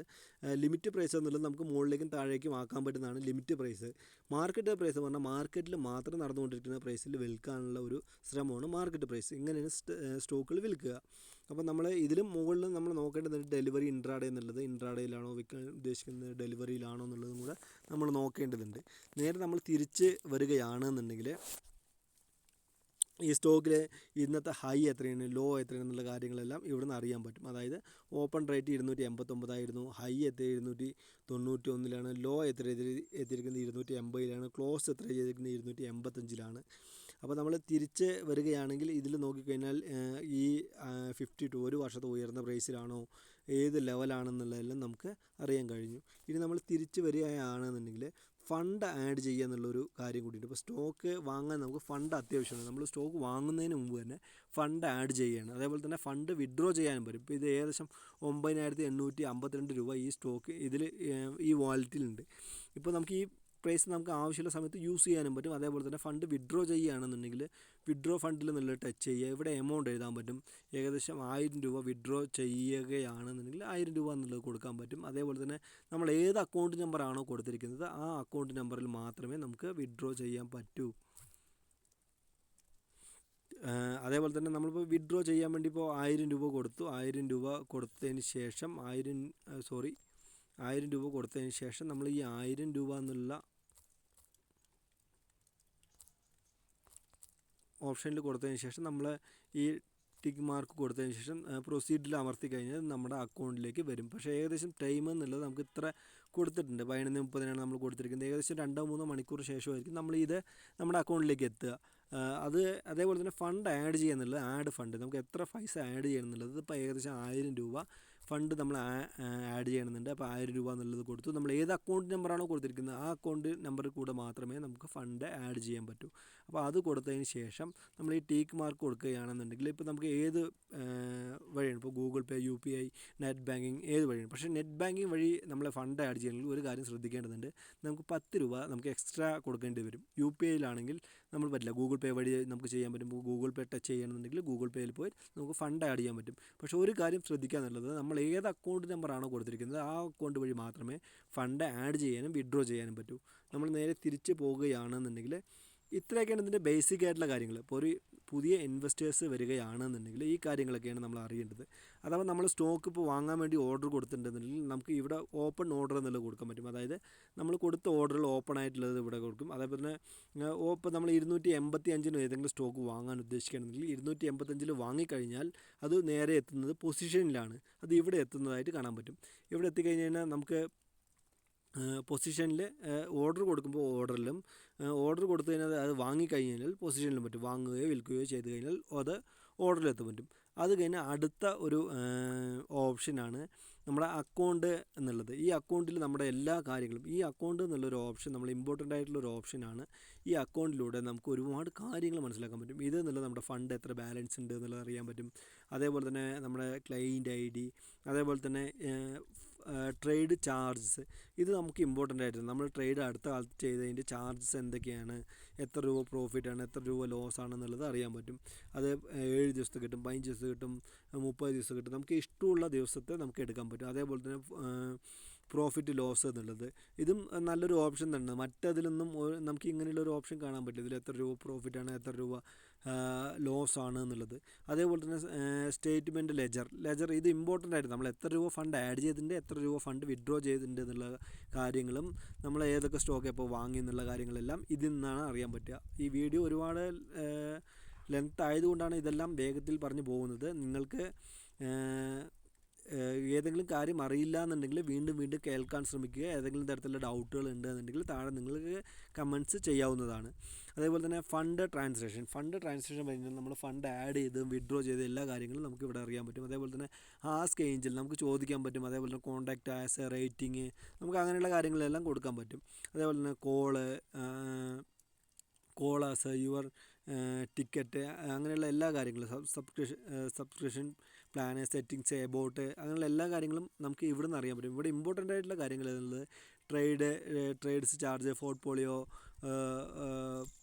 ലിമിറ്റ് പ്രൈസ് എന്നുള്ളത് നമുക്ക് മുകളിലേക്കും താഴേക്കും ആക്കാൻ പറ്റുന്നതാണ് ലിമിറ്റ് പ്രൈസ്. മാർക്കറ്റ് പ്രൈസ് എന്ന് പറഞ്ഞാൽ മാർക്കറ്റിൽ മാത്രം നടന്നുകൊണ്ടിരിക്കുന്ന പ്രൈസിൽ വിൽക്കാനുള്ള ഒരു ശ്രമമാണ് മാർക്കറ്റ് പ്രൈസ്. ഇങ്ങനെയാണ് സ്റ്റോക്കുകൾ വിൽക്കുക. അപ്പോൾ നമ്മൾ ഇതിലും മുകളിലും നമ്മൾ നോക്കേണ്ടത് ഡെലിവറി ഇൻട്രാഡേ എന്നുള്ളത് ഇൻട്രാഡേയിലാണോ വിൽക്കാൻ ഉദ്ദേശിക്കുന്നത് ഡെലിവറിയിലാണോ എന്നുള്ളതും കൂടെ നമ്മൾ നോക്കേണ്ടതുണ്ട്. നേരെ നമ്മൾ തിരിച്ച് വരികയാണെന്നുണ്ടെങ്കിൽ ഈ സ്റ്റോക്കിലെ ഇന്നത്തെ ഹൈ എത്രയാണ് ലോ എത്രയാണ് എന്നുള്ള കാര്യങ്ങളെല്ലാം ഇവിടെ നിന്ന് അറിയാൻ പറ്റും. അതായത് ഓപ്പൺ റേറ്റ് ഇരുന്നൂറ്റി എൺപത്തൊമ്പതായിരുന്നു ഹൈ എത്ര ഇരുന്നൂറ്റി തൊണ്ണൂറ്റി ഒന്നിലാണ് ലോ എത്ര എത്തിയിരിക്കുന്നത് ഇരുന്നൂറ്റി എൺപതിലാണ് ക്ലോസ് എത്ര ചെയ്തിരിക്കുന്നത് ഇരുന്നൂറ്റി എൺപത്തഞ്ചിലാണ് അപ്പോൾ നമ്മൾ തിരിച്ച് വരികയാണെങ്കിൽ ഇതിൽ നോക്കിക്കഴിഞ്ഞാൽ ഈ ഫിഫ്റ്റി ടു ഒരു വർഷത്തെ ഉയർന്ന പ്രൈസിലാണോ ഏത് ലെവലാണെന്നുള്ളതെല്ലാം നമുക്ക് അറിയാൻ കഴിഞ്ഞു. ഇനി നമ്മൾ തിരിച്ച് വരികയാണെന്നുണ്ടെങ്കിൽ ഫണ്ട് ആഡ് ചെയ്യുക എന്നുള്ളൊരു കാര്യം കൂടിയുണ്ട്. ഇപ്പോൾ സ്റ്റോക്ക് വാങ്ങാൻ നമുക്ക് ഫണ്ട് അത്യാവശ്യമാണ്. നമ്മൾ സ്റ്റോക്ക് വാങ്ങുന്നതിന് മുമ്പ് തന്നെ ഫണ്ട് ആഡ് ചെയ്യുകയാണ്. അതേപോലെ തന്നെ ഫണ്ട് വിഡ്രോ ചെയ്യാനും പറ്റും. ഇപ്പോൾ ഇത് ഏകദേശം ഒമ്പതിനായിരത്തി എണ്ണൂറ്റി അമ്പത്തിരണ്ട് രൂപ ഈ സ്റ്റോക്ക് ഇതിൽ ഈ വാലറ്റിലുണ്ട്. ഇപ്പോൾ നമുക്ക് ഈ പ്രൈസ് നമുക്ക് ആവശ്യമുള്ള സമയത്ത് യൂസ് ചെയ്യാനും പറ്റും. അതേപോലെ തന്നെ ഫണ്ട് വിഡ്രോ ചെയ്യുകയാണെന്നുണ്ടെങ്കിൽ വിഡ്രോ ഫണ്ടിൽ നല്ല ടച്ച് ചെയ്യുക. ഇവിടെ എമൗണ്ട് എഴുതാൻ പറ്റും. ഏകദേശം ആയിരം രൂപ വിഡ്രോ ചെയ്യുകയാണെന്നുണ്ടെങ്കിൽ ആയിരം രൂപ എന്നുള്ളത് കൊടുക്കാൻ പറ്റും. അതേപോലെ തന്നെ നമ്മൾ ഏത് അക്കൗണ്ട് നമ്പറാണോ കൊടുത്തിരിക്കുന്നത് ആ അക്കൗണ്ട് നമ്പറിൽ മാത്രമേ നമുക്ക് വിഡ്രോ ചെയ്യാൻ പറ്റൂ. അതേപോലെ തന്നെ നമ്മളിപ്പോൾ വിഡ്രോ ചെയ്യാൻ വേണ്ടി ഇപ്പോൾ ആയിരം രൂപ കൊടുത്തു. ആയിരം രൂപ കൊടുത്തതിന് ശേഷം ആയിരം സോറി ആയിരം രൂപ കൊടുത്തതിന് ശേഷം നമ്മൾ ഈ ആയിരം രൂപ എന്നുള്ള ഓപ്ഷനിൽ കൊടുത്തതിന് ശേഷം നമ്മൾ ഈ ടിക്ക് മാർക്ക് കൊടുത്തതിന് ശേഷം പ്രൊസീഡിൽ അമർത്തി കഴിഞ്ഞാൽ നമ്മുടെ അക്കൗണ്ടിലേക്ക് വരും. പക്ഷേ ഏകദേശം ടൈം എന്നുള്ളത് നമുക്ക് ഇത്ര കൊടുത്തിട്ടുണ്ട്. പതിനൊന്ന് മുപ്പതിനാണ് നമ്മൾ കൊടുത്തിരിക്കുന്നത്. ഏകദേശം രണ്ടോ മൂന്നോ മണിക്കൂർ ശേഷമായിരിക്കും നമ്മൾ ഇത് നമ്മുടെ അക്കൗണ്ടിലേക്ക് എത്തുക. അത് അതേപോലെ തന്നെ ഫണ്ട് ആഡ് ചെയ്യുക എന്നുള്ളത് ആഡ് ഫണ്ട് നമുക്ക് എത്ര പൈസ ആഡ് ചെയ്യണം എന്നുള്ളത് ഇപ്പോൾ ഏകദേശം ആയിരം രൂപ ഫണ്ട് നമ്മൾ ആഡ് ചെയ്യണമെന്നുണ്ട്. അപ്പോൾ ആയിരം രൂപ എന്നുള്ളത് കൊടുത്തു. നമ്മൾ ഏത് അക്കൗണ്ട് നമ്പറാണോ കൊടുത്തിരിക്കുന്നത് ആ അക്കൗണ്ട് നമ്പറിൽ കൂടെ മാത്രമേ നമുക്ക് ഫണ്ട് ആഡ് ചെയ്യാൻ പറ്റൂ. അപ്പോൾ അത് കൊടുത്തതിന് ശേഷം നമ്മൾ ഈ ടീക്ക് മാർക്ക് കൊടുക്കുകയാണെന്നുണ്ടെങ്കിൽ ഇപ്പോൾ നമുക്ക് ഏത് വഴിയാണ്? ഇപ്പോൾ Google Pay U P I net banking ഏത് വഴിയാണ്? പക്ഷേ നെറ്റ് ബാങ്കിങ് വഴി നമ്മൾ ഫണ്ട് ആഡ് ചെയ്യണമെങ്കിൽ ഒരു കാര്യം ശ്രദ്ധിക്കേണ്ടതുണ്ട്. നമുക്ക് പത്ത് രൂപ നമുക്ക് എക്സ്ട്രാ കൊടുക്കേണ്ടി വരും. യു പി ഐയിലാണെങ്കിൽ നമ്മൾ പറ്റില്ല. ഗൂഗിൾ പേ വഴി നമുക്ക് ചെയ്യാൻ പറ്റും. ഗൂഗിൾ പേ ടച്ച് ചെയ്യണമെന്നുണ്ടെങ്കിൽ ഗൂഗിൾ പേയിൽ പോയി നമുക്ക് ഫണ്ട് ആഡ് ചെയ്യാൻ പറ്റും. പക്ഷേ ഒരു കാര്യം ശ്രദ്ധിക്കുക എന്നുള്ളത് നമ്മൾ ഏത് അക്കൗണ്ട് നമ്പറാണോ കൊടുത്തിരിക്കുന്നത് ആ അക്കൗണ്ട് വഴി മാത്രമേ ഫണ്ട് ആഡ് ചെയ്യാനും വിഡ്രോ ചെയ്യാനും പറ്റൂ. നമ്മൾ നേരെ തിരിച്ച് പോകുകയാണെന്നുണ്ടെങ്കിൽ ഇത്രയൊക്കെയാണ് ഇതിന്റെ ബേസിക് ആയിട്ടുള്ള കാര്യങ്ങൾ. ഇപ്പോൾ ഒരു പുതിയ ഇൻവെസ്റ്റേഴ്സ് വരികയാണെന്നുണ്ടെങ്കിൽ ഈ കാര്യങ്ങളൊക്കെയാണ് നമ്മൾ അറിയേണ്ടത്. അഥവാ നമ്മൾ സ്റ്റോക്ക് ഇപ്പോൾ വാങ്ങാൻ വേണ്ടി ഓർഡർ കൊടുത്തിട്ടുണ്ടെന്നുണ്ടെങ്കിൽ നമുക്ക് ഇവിടെ ഓപ്പൺ ഓർഡർ എന്നുള്ളത് കൊടുക്കാൻ പറ്റും. അതായത് നമ്മൾ കൊടുത്ത ഓർഡറിൽ ഓപ്പൺ ആയിട്ടുള്ളത് ഇവിടെ കൊടുക്കും. അതേപോലെ തന്നെ ഇപ്പോൾ നമ്മൾ ഇരുന്നൂറ്റി എൺപത്തി അഞ്ചിന് ഏതെങ്കിലും സ്റ്റോക്ക് വാങ്ങാൻ ഉദ്ദേശിക്കുകയാണെങ്കിൽ ഇരുന്നൂറ്റി എൺപത്തഞ്ചിൽ വാങ്ങിക്കഴിഞ്ഞാൽ അത് നേരെ എത്തുന്നത് പൊസിഷനിലാണ് അത് ഇവിടെ എത്തുന്നതായിട്ട് കാണാൻ പറ്റും. ഇവിടെ എത്തിക്കഴിഞ്ഞ് കഴിഞ്ഞാൽ നമുക്ക് പൊസിഷനിൽ ഓർഡർ കൊടുക്കുമ്പോൾ ഓർഡറിലും ഓർഡർ കൊടുത്തു കഴിഞ്ഞാൽ അത് വാങ്ങിക്കഴിഞ്ഞാൽ പൊസിഷനിലും പറ്റും. വാങ്ങുകയോ വിൽക്കുകയോ ചെയ്ത് കഴിഞ്ഞാൽ അത് ഓർഡറിലെത്താൻ പറ്റും. അത് കഴിഞ്ഞാൽ അടുത്ത ഒരു ഓപ്ഷനാണ് നമ്മുടെ അക്കൗണ്ട് എന്നുള്ളത്. ഈ അക്കൗണ്ടിൽ നമ്മുടെ എല്ലാ കാര്യങ്ങളും ഈ അക്കൗണ്ട് എന്നുള്ളൊരു ഓപ്ഷൻ നമ്മൾ ഇമ്പോർട്ടന്റ് ആയിട്ടുള്ള ഒരു ഓപ്ഷനാണ് ഈ അക്കൗണ്ടിലൂടെ നമുക്ക് ഒരുപാട് കാര്യങ്ങൾ മനസ്സിലാക്കാൻ പറ്റും. ഇത് എന്നുള്ളത് നമ്മുടെ ഫണ്ട് എത്ര ബാലൻസ് ഉണ്ട് എന്നുള്ളത് അറിയാൻ പറ്റും. അതേപോലെ തന്നെ നമ്മുടെ ക്ലൈന്റ് ഐ ഡി അതേപോലെ തന്നെ ട്രേഡ് ചാർജസ് ഇത് നമുക്ക് ഇമ്പോർട്ടന്റ് ആയിട്ടുണ്ട്. നമ്മൾ ട്രേഡ് അടുത്ത കാലത്ത് ചെയ്തതിന്റെ ചാർജസ് എന്തൊക്കെയാണ്? എത്ര രൂപ പ്രോഫിറ്റ് ആണ്? എത്ര രൂപ ലോസ് ആണെന്നുള്ളത് അറിയാൻ പറ്റും. അത് ഏഴ് ദിവസത്തെ കിട്ടും പതിനഞ്ച് ദിവസം കിട്ടും മുപ്പത് ദിവസം കിട്ടും. നമുക്ക് ഇഷ്ടമുള്ള ദിവസത്തെ നമുക്ക് എടുക്കാൻ പറ്റും. അതേപോലെ തന്നെ പ്രോഫിറ്റ് ലോസ് എന്നുള്ളത്. ഇതും നല്ലൊരു ഓപ്ഷൻ തന്നെ മറ്റതിലൊന്നും നമുക്ക് ഇങ്ങനെയുള്ള ഒരു ഓപ്ഷൻ കാണാൻ പറ്റില്ല. ഇതിൽ എത്ര രൂപ പ്രോഫിറ്റ് ആണ് എത്ര രൂപ ലോസ് ആണ് എന്നുള്ളത്. അതേപോലെ തന്നെ സ്റ്റേറ്റ്മെന്റ് ലെജർ ലെജർ ഇത് ഇമ്പോർട്ടന്റ് ആയിട്ട് നമ്മൾ എത്ര രൂപ ഫണ്ട് ആഡ് ചെയ്തിട്ടുണ്ട് എത്ര രൂപ ഫണ്ട് വിഡ്രോ ചെയ്തിട്ടുണ്ട് എന്നുള്ള കാര്യങ്ങളും നമ്മൾ ഏതൊക്കെ സ്റ്റോക്ക് എപ്പോൾ വാങ്ങി എന്നുള്ള കാര്യങ്ങളെല്ലാം ഇതിൽ നിന്നാണ് അറിയാൻ പറ്റുക. ഈ വീഡിയോ ഒരുപാട് ലെങ്ത് ആയതുകൊണ്ടാണ് ഇതെല്ലാം വേഗത്തിൽ പറഞ്ഞു പോകുന്നത്. നിങ്ങൾക്ക് ഏതെങ്കിലും കാര്യം അറിയില്ല എന്നുണ്ടെങ്കിൽ വീണ്ടും വീണ്ടും കേൾക്കാൻ ശ്രമിക്കുക. ഏതെങ്കിലും തരത്തിലുള്ള ഡൗട്ടുകൾ ഉണ്ട് എന്നുണ്ടെങ്കിൽ താഴെ നിങ്ങൾക്ക് കമന്റ്സ് ചെയ്യാവുന്നതാണ്. അതേപോലെ തന്നെ ഫണ്ട് ട്രാൻസാക്ഷൻ ഫണ്ട് ട്രാൻസാക്ഷൻ പറഞ്ഞാൽ നമ്മൾ ഫണ്ട് ആഡ് ചെയ്ത് വിഡ്രോ ചെയ്ത് എല്ലാ കാര്യങ്ങളും നമുക്ക് ഇവിടെ അറിയാൻ പറ്റും. അതേപോലെ തന്നെ ആസ്ക് ഏഞ്ചൽ നമുക്ക് ചോദിക്കാൻ പറ്റും. അതേപോലെ തന്നെ കോൺടാക്റ്റ് ആസ് റേറ്റിംഗ് നമുക്ക് അങ്ങനെയുള്ള കാര്യങ്ങളെല്ലാം കൊടുക്കാൻ പറ്റും. അതേപോലെ തന്നെ കോൾ കോളാസ് യുവർ ടിക്കറ്റ് അങ്ങനെയുള്ള എല്ലാ കാര്യങ്ങളും subscription subscription plan settings about അങ്ങനെയുള്ള എല്ലാ കാര്യങ്ങളും നമുക്ക് ഇവിടെ നിന്ന് അറിയാൻ പറ്റും. ഇവിടെ ഇമ്പോർട്ടന്റ് ആയിട്ടുള്ള കാര്യങ്ങൾ എന്നുള്ളത് trade trades charge portfolio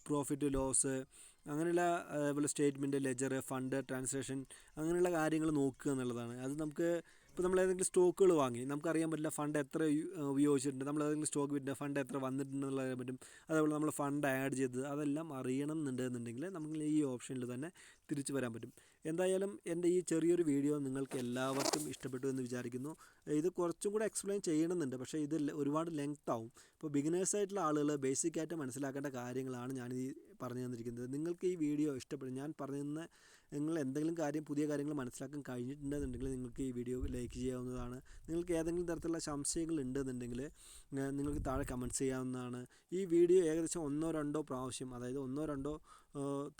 profit loss അങ്ങനെയുള്ള അതേപോലെ സ്റ്റേറ്റ്മെന്റ് ലെജർ ഫണ്ട് ട്രാൻസാക്ഷൻ അങ്ങനെയുള്ള കാര്യങ്ങൾ നോക്കുക എന്നുള്ളതാണ്. അത് നമുക്ക് ഇപ്പോൾ നമ്മൾ ഏതെങ്കിലും സ്റ്റോക്കുകൾ വാങ്ങി നമുക്കറിയാൻ പറ്റില്ല ഫണ്ട് എത്ര ഉപയോഗിച്ചിട്ടുണ്ട് നമ്മൾ ഏതെങ്കിലും സ്റ്റോക്ക് വിറ്റ ഫണ്ട് എത്ര വന്നിട്ടുണ്ടെന്നുള്ള അറിയാൻ പറ്റും. അതേപോലെ നമ്മൾ ഫണ്ട് ആഡ് ചെയ്ത് അതെല്ലാം അറിയണം എന്നുണ്ടെന്നുണ്ടെങ്കിൽ നമുക്ക് ഈ ഓപ്ഷനിൽ തന്നെ തിരിച്ചു വരാൻ പറ്റും. എന്തായാലും എന്റെ ഈ ചെറിയൊരു വീഡിയോ നിങ്ങൾക്ക് എല്ലാവർക്കും ഇഷ്ടപ്പെട്ടു എന്ന് വിചാരിക്കുന്നു. ഇത് കുറച്ചും കൂടെ എക്സ്പ്ലെയിൻ ചെയ്യണമെന്നുണ്ട് പക്ഷേ ഇത് ഒരുപാട് ലെങ്ത് ആവും. ഇപ്പോൾ ബിഗിനേഴ്സ് ആയിട്ടുള്ള ആളുകൾ ബേസിക് ആയിട്ട് മനസ്സിലാക്കേണ്ട കാര്യങ്ങളാണ് ഞാൻ ഈ പറഞ്ഞു തന്നിരിക്കുന്നത് നിങ്ങൾക്ക് ഈ വീഡിയോ ഇഷ്ടപ്പെടും ഞാൻ പറഞ്ഞു തന്ന നിങ്ങൾ എന്തെങ്കിലും കാര്യം പുതിയ കാര്യങ്ങൾ മനസ്സിലാക്കാൻ കഴിഞ്ഞിട്ടുണ്ടെന്നുണ്ടെങ്കിൽ നിങ്ങൾക്ക് ഈ വീഡിയോ ലൈക്ക് ചെയ്യാവുന്നതാണ്. നിങ്ങൾക്ക് ഏതെങ്കിലും തരത്തിലുള്ള സംശയങ്ങൾ ഉണ്ടെന്നുണ്ടെങ്കിൽ നിങ്ങൾക്ക് താഴെ കമന്റ്സ് ചെയ്യാവുന്നതാണ്. ഈ വീഡിയോ ഏകദേശം ഒന്നോ രണ്ടോ പ്രാവശ്യം അതായത് ഒന്നോ രണ്ടോ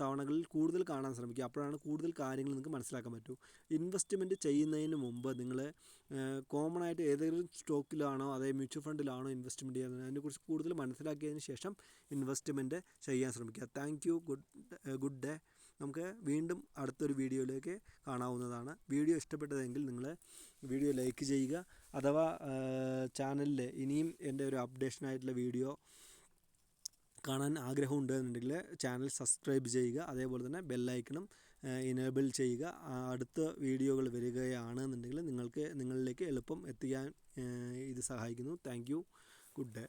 തവണകളിൽ കൂടുതൽ കാണാൻ ശ്രമിക്കുക. അപ്പോഴാണ് കൂടുതൽ കാര്യങ്ങൾ നിങ്ങൾക്ക് മനസ്സിലാക്കാൻ പറ്റൂ. ഇൻവെസ്റ്റ്മെന്റ് ചെയ്യുന്നതിന് മുമ്പ് നിങ്ങൾ കോമൺ ആയിട്ട് ഏതെങ്കിലും സ്റ്റോക്കിലാണോ അതായത് മ്യൂച്വൽ ഫണ്ടിലാണോ ഇൻവെസ്റ്റ്മെന്റ് ചെയ്യുന്നത് അതിനെക്കുറിച്ച് കൂടുതൽ മനസ്സിലാക്കിയതിന് ശേഷം ഇൻവെസ്റ്റ്മെന്റ് ചെയ്യാൻ ശ്രമിക്കുക. Thank you good good day നമുക്ക് വീണ്ടും അടുത്തൊരു വീഡിയോയിലേക്ക് കാണാവുന്നതാണ്. വീഡിയോ ഇഷ്ടപ്പെട്ടതെങ്കിൽ നിങ്ങൾ വീഡിയോ ലൈക്ക് ചെയ്യുക. അഥവാ ചാനലിൽ ഇനിയും എന്റെ ഒരു അപ്ഡേഷനായിട്ടുള്ള വീഡിയോ കാണാൻ ആഗ്രഹമുണ്ട് എന്നുണ്ടെങ്കിൽ ചാനൽ സബ്സ്ക്രൈബ് ചെയ്യുക. അതേപോലെ തന്നെ ബെല്ലൈക്കണും ഇനേബിൾ ചെയ്യുക. അടുത്ത വീഡിയോകൾ വരികയാണ് എന്നുണ്ടെങ്കിൽ നിങ്ങൾക്ക് നിങ്ങളിലേക്ക് എളുപ്പം എത്തിക്കാൻ ഇത് സഹായിക്കുന്നു. Thank good day.